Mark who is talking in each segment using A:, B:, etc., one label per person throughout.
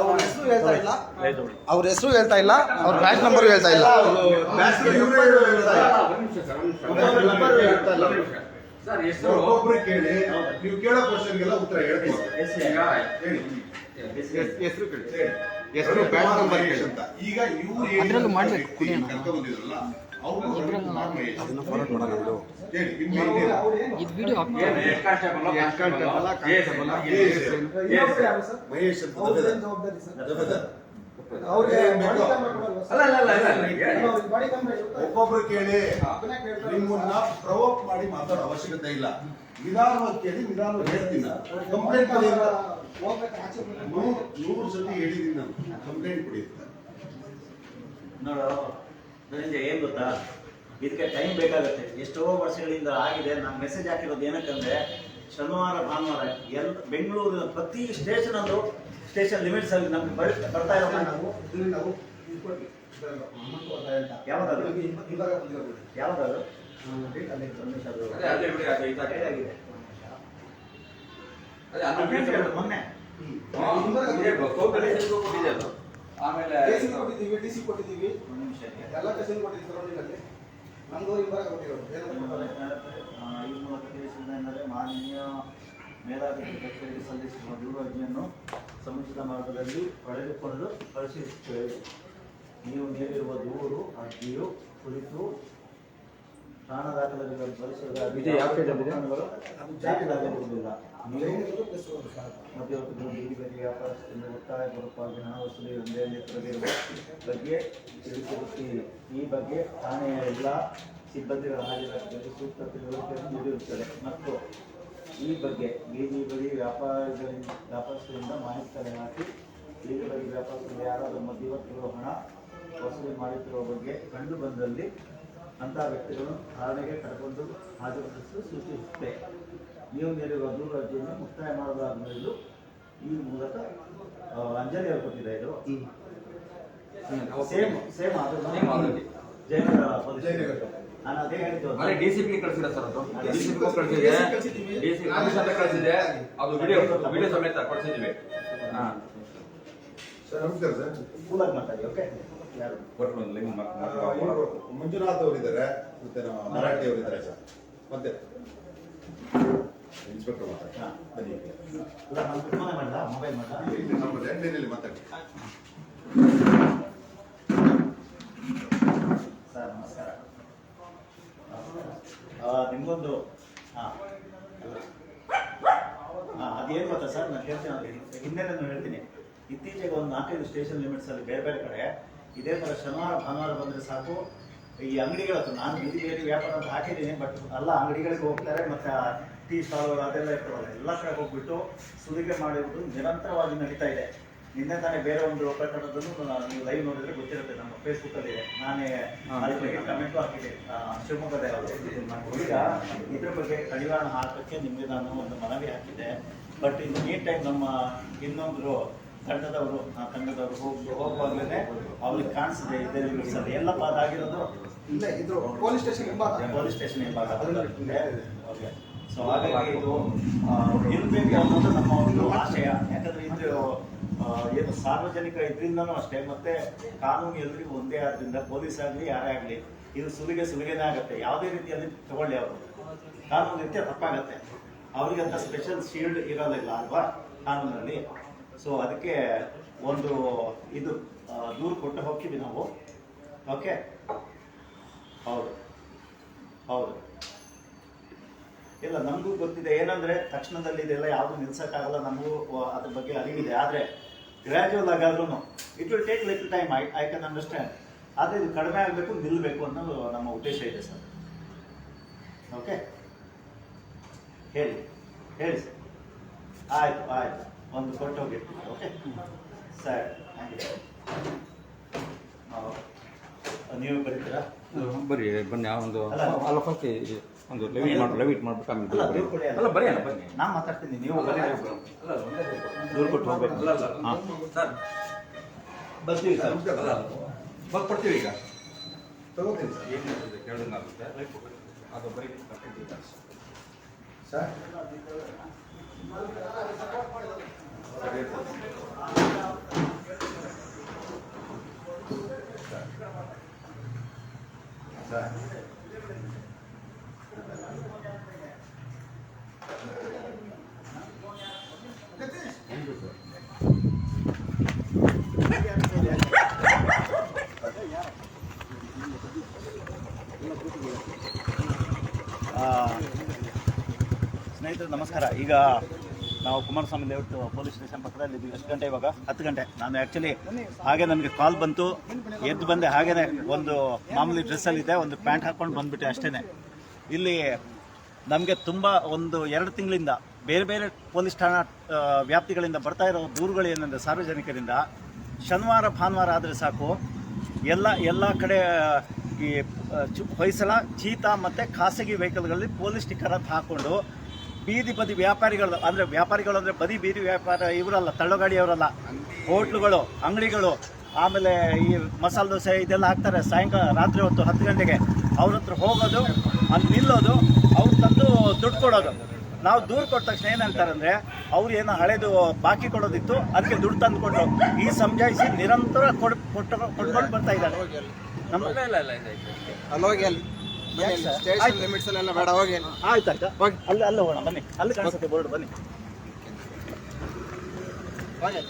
A: ಅವ್ರ ಹೆಸರು ಹೇಳ್ತಾ ಇಲ್ಲ. ಅವ್ರ ಹೆಸರು ಹೇಳ್ತಾ ಇಲ್ಲ. ಅವ್ರ ಬ್ಯಾಚ್ ನಂಬರ್ ಹೇಳ್ತಾ ಇಲ್ಲ.
B: ಸರ್ ಹೆಸರು
C: ಒಬ್ಬೊಬ್ರು ಕೇಳಿ. ನೀವು ಕೇಳೋ ಕ್ವಶನ್ಗೆಲ್ಲ ಉತ್ತರ ಹೇಳ್ತೀವಿ ಹೇಳಿ.
D: ಹೆಸರು ಕೇಳಿ. ಹೆಸರು ಬ್ಯಾಚ್ ನಂಬರ್
C: ಅಂತ ಈಗ ಇವ್ರು
E: ಅದ್ರಲ್ಲೂ
A: ಅದನ್ನ ಫಾರ್ವರ್ಡ್ ಮಾಡೋಣ ಇದು
E: ವಿಡಿಯೋ.
D: ಮಹೇಶ್.
C: ಒಬ್ಬೊಬ್ರು ಕೇಳಿ ನಿಮ್ಮನ್ನ ಪ್ರವೋಕ್ ಮಾಡಿ ಮಾತಾಡೋ ಅವಶ್ಯಕತೆ ಇಲ್ಲ ನಿಧಾನವಾಗಿ ಕೇಳಿ ನಿಧಾನವಾಗಿ ಹೇಳ್ತೀನಿ ಕಂಪ್ಲೇಂಟ್. ನೂರು ಸತಿ ಹೇಳಿದೀನಿ ನಾನು ಕಂಪ್ಲೇಂಟ್ ಕೊಡಿ
F: ಧನಂಜಯ ಏನ್ ಗೊತ್ತಾ? ಇದಕ್ಕೆ ಟೈಮ್ ಬೇಕಾಗುತ್ತೆ. ಎಷ್ಟೋ ವರ್ಷಗಳಿಂದ ಆಗಿದೆ. ನಾನು ಮೆಸೇಜ್ ಹಾಕಿರೋದು ಏನಕ್ಕಂದ್ರೆ ಶನಿವಾರ ಭಾನುವಾರ ಎಲ್ ಬೆಂಗಳೂರಿನ ಪ್ರತಿ ಸ್ಟೇಷನ್ ಅಂದ್ರು ಸ್ಟೇಷನ್ ಲಿಮಿಟ್ಸ್ ಅಲ್ಲಿ ನಮ್ಗೆ ಬರ್- ಬರ್ತಾ ಇರೋ ನಾವು. ಯಾವ್ದಾದ್ರು ಯಾವ್ದಾದ್ರು ಮೊನ್ನೆ.
B: ಆಮೇಲೆ
A: ಕೊಟ್ಟಿದ್ದೀವಿ ಡಿ ಸಿ ಕೊಟ್ಟಿದ್ದೀವಿ. ಎಲ್ಲ ಕಸಿನ್ ಕೊಟ್ಟಿದ್ದು ಸರೌಂಡಿಂಗಲ್ಲಿ ನಮಗೂ ಇಬ್ಬರಾಗ ಕೊಟ್ಟಿರೋದು
F: ಈ ಮೂಲಕ ತಿಳಿಸಿದ್ದೇನೆಂದರೆ ಮಾನ್ಯ ಮೇಲಾಧಿಕಾರಿ ಕಚೇರಿಗೆ ಸಲ್ಲಿಸಿರುವ ದೂರು ಅರ್ಜಿಯನ್ನು ಸಮುಚಿತ ಮಾರ್ಗದಲ್ಲಿ ಪಡೆದುಕೊಂಡು ಪರಿಶೀಲಿಸುತ್ತೇವೆ. ನೀವು ನೀಡಿರುವ ದೂರು ಅರ್ಜಿಯು ಕುರಿತು ಠಾಣಾ ದಾಖಲೆಗಳ ಪರಿಶೀಲನೆ
B: ಇದೆ, ಯಾವ
A: ಸಾಕು.
F: ಮಧ್ಯವರ್ತಿಗಳು ಬೀದಿ ವ್ಯಾಪಾರಸ್ಥರಿಂದ ಒತ್ತಾಯ ಪರವಾಗಿ ಹಣ ವಸೂಲಿ ದಂಧೆಯಲ್ಲಿ ತೊಡಗಿರುವ ಬಗ್ಗೆ ತಿಳಿಸಿರುತ್ತೀರಿ ಈ ಬಗ್ಗೆ ಠಾಣೆಯ ಎಲ್ಲ ಸಿಬ್ಬಂದಿಗಳ ಹಾಜರಾತಿಯಲ್ಲಿ ಸೂಕ್ತ ತಿಳುವಳಿಕೆಯನ್ನು ನೀಡಿರುತ್ತದೆ. ಮತ್ತು ಈ ಬಗ್ಗೆ ಬೀದಿ ಬದಿ ವ್ಯಾಪಾರಿಗಳಿಂದ ವ್ಯಾಪಾರಸ್ಥರಿಂದ ಮಾಹಿತಿ ಕಲೆ ಹಾಕಿ ಬೀದಿ ಬದಿ ವ್ಯಾಪಾರಸ್ಥರಿಂದ ಯಾರಾದರೂ ಮಧ್ಯವರ್ತಿಗಳು ಹಣ ವಸೂಲಿ ಮಾಡುತ್ತಿರುವ ಬಗ್ಗೆ ಕಂಡು ಬಂದಲ್ಲಿ ಅಂತಹ ವ್ಯಕ್ತಿಗಳು ಧಾರಣೆಗೆ ಕರೆಕೊಂಡು ಹಾಜರುಪಡಿಸಲು ಸೂಚಿಸುತ್ತೆ ನೀವು ನೀಡಿರುವ ದೂರು ಅರ್ಜಿಯನ್ನು ಮುಕ್ತಾಯ ಮಾಡಲಾಗುವುದು ಈ ಮೂಲಕ ಆ, ಅಂಜಲಿ ಅವರು ಕೊಟ್ಟಿದೆ ಇದು. ಸೇಮ್ ಸೇಮ್ ಅದು. ಜಯನಗರ ನಾನು ಅದೇ ಹೇಳಿದ್ದು.
B: ಅದೇ ಡಿಸಿಪಿ ಕಳಿಸಿದೆ ಸರ್ ಅದು. ಡಿಸಿಪಿ ಕಳಿಸಿದೆ. ಡಿಸಿ ಕಮಿಷನ್ ಕಳಿಸಿದೆ. ಅದು ವಿಡಿಯೋ ವಿಡಿಯೋ ಸಮೇತ ಕಳಿಸಿದ್ವಿ ಹಾ.
C: ಸರ್ ನಮಸ್ಕಾರ ಸರ್.
F: ಕೂಲಾಗಿ ಮಾತಾಡಿ ಓಕೆ ಯಾರು?
C: ಇವ್ರು ಮಂಜುನಾಥ್ ಅವರಿದ್ದಾರೆ ಮತ್ತೆ ನಮ್ಮ ಮರಾಠಿ ಅವರಿದ್ದಾರೆ ಸರ್. ಮತ್ತೆ? ಇನ್ಸ್ಪೆಕ್ಟರ್ ಮಾತಾಡಿ.
F: ಹಾ.
C: ಬನ್ನಿ.
F: ಇಲ್ಲ ನಾನು ಫೋನ್ ಮಾಡ್ದ ಮೊಬೈಲ್ ಮಾಡ್ದ.
C: ಇಲ್ಲಿ ನಮ್ಮ ಲ್ಯಾಂಡ್ಲೈನಲ್ಲಿ ಮಾತಾಡಿ.
F: ಸರ್ ನಮಸ್ಕಾರ. ನಿಮ್ಗೊಂದು ಹಾಂ. ಹಾಂ ಅದೇನು ಗೊತ್ತಾ ಸರ್? ನಾನು ಹೇಳ್ತೀನಿ ಅದು ಹಿಂದೆ ನಾನು ಹೇಳ್ತೀನಿ. ಇತ್ತೀಚೆಗೆ ಒಂದು ನಾಲ್ಕೈದು ಸ್ಟೇಷನ್ ಲಿಮಿಟ್ಸ್ ಅಲ್ಲಿ ಬೇರೆ ಬೇರೆ ಕಡೆ ಇದೇ ತರ ಶನಿವಾರ ಭಾನುವಾರ ಬಂದ್ರೆ ಸಾಕು. ಈ ಅಂಗಡಿಗಳ ನಾನು ಬೀದಿ ಬೇರೆ ವ್ಯಾಪಾರ ಅಂತ ಹಾಕಿದ್ದೀನಿ ಬಟ್ ಎಲ್ಲ ಅಂಗಡಿಗಳಿಗೆ ಹೋಗ್ತಾರೆ ಮತ್ತೆ ಟೀ ಸ್ಟಾಲ್ ಅದೆಲ್ಲ ಇರ್ತಾರಲ್ಲ ಎಲ್ಲ ಕಡೆ ಹೋಗ್ಬಿಟ್ಟು ಸುಲಿಗೆ ಮಾಡಿರೋದು ನಿರಂತರವಾಗಿ ನಡೀತಾ ಇದೆ. ನಿನ್ನೆ ತಾನೇ ಬೇರೆ ಒಂದು ಪ್ರಕರಣದನ್ನು ನಾನು- ನೀವು ಲೈವ್ ನೋಡಿದ್ರೆ ಗೊತ್ತಿರುತ್ತೆ ನಮ್ಮ ಫೇಸ್ಬುಕ್ ಅಲ್ಲಿ ನಾನೇ ಅದ್ರ ಬಗ್ಗೆ ಕಮೆಂಟ್ ಹಾಕಿದೆ ಆ, ಶಿವಮೊಗ್ಗದ ಈಗ ಇದ್ರ ಬಗ್ಗೆ ಕಡಿವಾಣ ಹಾಕಕ್ಕೆ ನಿಮಗೆ ನಾನು ಒಂದು ಮನವಿ ಹಾಕಿದ್ದೆ. ಬಟ್ ಇನ್ ಮೀನ್ ಟೈಮ್ ನಮ್ಮ ಇನ್ನೊಂದು ತಂಡದವರು ಆ ತಂಡದವರು ಹೋಗಿ ಹೋಗುವಾಗಲೇ ಅವ್ರಿಗೆ ಕಾಣಿಸಿದೆ ಇದೇ ಸರ್. ಎಲ್ಲಪ್ಪ ಅದಾಗಿರೋದು
A: ಇಲ್ಲ ಇದು ಪೊಲೀಸ್ ಸ್ಟೇಷನ್ ಹಿಂಭಾಗ
F: ಪೊಲೀಸ್ ಸ್ಟೇಷನ್ ಹಿಂಭಾಗ ಓಕೆ. ಸೊ ಹಾಗಾಗಿ ಇದು ಇರಬೇಕು ಅನ್ನೋದು ನಮ್ಮ ಒಂದು ಆಶಯ. ಯಾಕಂದ್ರೆ ಇದು ಏನು ಸಾರ್ವಜನಿಕ ಇದರಿಂದನೂ ಅಷ್ಟೇ ಮತ್ತೆ ಕಾನೂನು ಎಲ್ರಿಗೂ ಒಂದೇ ಆದ್ರಿಂದ ಪೊಲೀಸ್ ಆಗಲಿ ಯಾರೇ ಆಗಲಿ ಇದು ಸುಲಿಗೆ ಸುಲಿಗೆನೇ ಆಗುತ್ತೆ. ಯಾವುದೇ ರೀತಿಯಲ್ಲಿ ತಗೊಳ್ಳಿ ಅವರು. ಕಾನೂನು ರೀತಿಯ ತಪ್ಪಾಗತ್ತೆ. ಅವರಿಗಂತ ಸ್ಪೆಷಲ್ ಶೀಲ್ಡ್ ಇರೋದಿಲ್ಲ ಅಲ್ವಾ? ಕಾನೂನಲ್ಲಿ. ಸೊ ಅದಕ್ಕೆ ಒಂದು ಇದು ದೂರು ಕೊಟ್ಟು ಹೋಗ್ತೀವಿ ನಾವು. ಓಕೆ ಹೌದು. ಹೌದು. ಇಲ್ಲ, ನಮಗೂ ಗೊತ್ತಿದೆ, ಏನಂದ್ರೆ ತಕ್ಷಣದಲ್ಲಿ ಇದೆಲ್ಲ ಯಾವುದು ನಿಲ್ಸೋಕ್ಕಾಗಲ್ಲ, ನಮಗೂ ಅದ್ರ ಬಗ್ಗೆ ಅರಿವಿದೆ. ಆದರೆ gradual ಆಗಾದ್ರೂ it will take little time I I can understand ಆದರೆ ಇದು ಕಡಿಮೆ ಆಗಬೇಕು ನಿಲ್ಲಬೇಕು ಅನ್ನೋದು ನಮ್ಮ ಉದ್ದೇಶ ಇದೆ ಸರ್. ಓಕೆ ಹೇಳಿ. ಹೇಳಿ ಸರ್. ಆಯಿತು, ಆಯ್ತು. ಒಂದು ಫೋಟೋ ಗೆ ಓಕೆ ಸರಿ ಥ್ಯಾಂಕ್ ಯು ನೀವು ಬರೀತೀರಾ?
D: ಬರ್ರಿ ಬನ್ನಿ ಆ ಒಂದು
F: ಅಲ್ಲ.
D: ಫಸ್ಟ್ ಒಂದು ಲೆವಿಟ್ ಮಾಡಿ ಲೆವಿಟ್ ಮಾಡ್ಬೇಕು
F: ಅಲ್ಲ
D: ಆಮೇಲೆ
F: ದೂರು
B: ಅಲ್ಲ. ಬರೀ ಅಲ್ಲ ಬನ್ನಿ.
F: ನಾನು ಮಾತಾಡ್ತೀನಿ ನೀವು ಬರೀ
B: ಅಲ್ಲ
F: ದೂರ ಕೊಟ್ಟು ಹೋಗ್ಬೇಕು.
B: ಅಲ್ಲ ಅಲ್ಲ ಸರ್.
F: ಬರ್ತೀವಿ ಸರ್.
B: ಬಂದು ಕೊಡ್ತೀವಿ ಈಗ.
C: ತಗೋತೀನಿ ಸರ್.
B: ಏನು ಹೇಳ್ತಿದ್ದೆ ಕೇಳಿದ್ರೆ ಅದು ಬರೀ
C: ಸರ್.
F: ಸ್ನೇಹಿತರು ನಮಸ್ಕಾರ ಈಗ ನಾವು ಕುಮಾರಸ್ವಾಮಿ ಲೇಔಟ್ ಪೊಲೀಸ್ ಸ್ಟೇಷನ್ ಪಕ್ಕದಲ್ಲಿ ಇದ್ದೀವಿ. ಎಷ್ಟು ಗಂಟೆ ಇವಾಗ? ಹತ್ತು ಗಂಟೆ. ನಾನು ಆ್ಯಕ್ಚುಲಿ ಹಾಗೆ ನನಗೆ ಕಾಲ್ ಬಂತು. ಎದ್ದು ಬಂದೆ ಹಾಗೇ ಒಂದು ಮಾಮೂಲಿ ಡ್ರೆಸ್ಸಲ್ಲಿದೆ ಒಂದು ಪ್ಯಾಂಟ್ ಹಾಕ್ಕೊಂಡು ಬಂದ್ಬಿಟ್ಟೆ ಅಷ್ಟೇ ಇಲ್ಲಿ ನಮಗೆ ತುಂಬ ಒಂದು ಎರಡು ತಿಂಗಳಿಂದ ಬೇರೆ ಬೇರೆ ಪೊಲೀಸ್ ಠಾಣಾ ವ್ಯಾಪ್ತಿಗಳಿಂದ ಬರ್ತಾ ಇರೋ ದೂರುಗಳು ಏನಂದರೆ ಸಾರ್ವಜನಿಕರಿಂದ ಶನಿವಾರ, ಭಾನುವಾರ ಆದರೆ ಸಾಕು. ಎಲ್ಲ ಎಲ್ಲ ಕಡೆ ಈ ಹೊಯ್ಸಳ, ಚೀತಾ ಮತ್ತು ಖಾಸಗಿ ವೆಹಿಕಲ್ಗಳಲ್ಲಿ ಪೊಲೀಸ್ ಸ್ಟಿಕ್ಕರ್ ಹಾಕ್ಕೊಂಡು ಬೀದಿ ಬದಿ ವ್ಯಾಪಾರಿಗಳು ಅಂದ್ರೆ ವ್ಯಾಪಾರಿಗಳು ಅಂದರೆ ಬದಿ ಬೀದಿ ವ್ಯಾಪಾರ ಇವರಲ್ಲ ತಳ್ಳುಗಾಡಿಯವರಲ್ಲ. ಹೋಟ್ಲುಗಳು ಅಂಗಡಿಗಳು ಆಮೇಲೆ ಈ ಮಸಾಲೆ ದೋಸೆ ಇದೆಲ್ಲ ಹಾಕ್ತಾರೆ ಸಾಯಂಕಾಲ ರಾತ್ರಿ ಹೊತ್ತು ಹತ್ತು ಗಂಟೆಗೆ. ಅವ್ರ ಹತ್ರ ಹೋಗೋದು ಅಲ್ಲಿ ನಿಲ್ಲೋದು ಅವ್ರು ತಂದು ದುಡ್ಡು ಕೊಡೋದು. ನಾವು ದೂರ ಕೊಟ್ಟ ತಕ್ಷಣ ಏನಂತಾರೆ ಅಂದರೆ ಅವ್ರು ಏನೋ ಹಳೇದು ಬಾಕಿ ಕೊಡೋದಿತ್ತು ಅದಕ್ಕೆ ದುಡ್ಡು ತಂದುಕೊಂಡು ಕೊಟ್ಟರು ಈ ಸಮಜಾಯಿಸಿ ನಿರಂತರ ಕೊಡ್ ಕೊಟ್ಟು ಕೊಟ್ಕೊಂಡು ಬರ್ತಾ ಇದ್ದಾರೆ. ನಮ್ಮ
A: ಹೋಗಿ? ಸ್ಟೇಷನ್ ಲಿಮಿಟ್ಸ್ ಅಲ್ಲೆಲ್ಲ ಬೇಡ ಹೋಗಿ
F: ಆಯ್ತು ಆಯ್ತಾ? ಅಲ್ಲಿ ಅಲ್ಲ ಹೋಗೋಣ ಬನ್ನಿ. ಅಲ್ಲಿ ಕಾಣಿಸುತ್ತೆ ಬೋರ್ಡ್ ಬನ್ನಿ.
A: ಹೋಗಿ.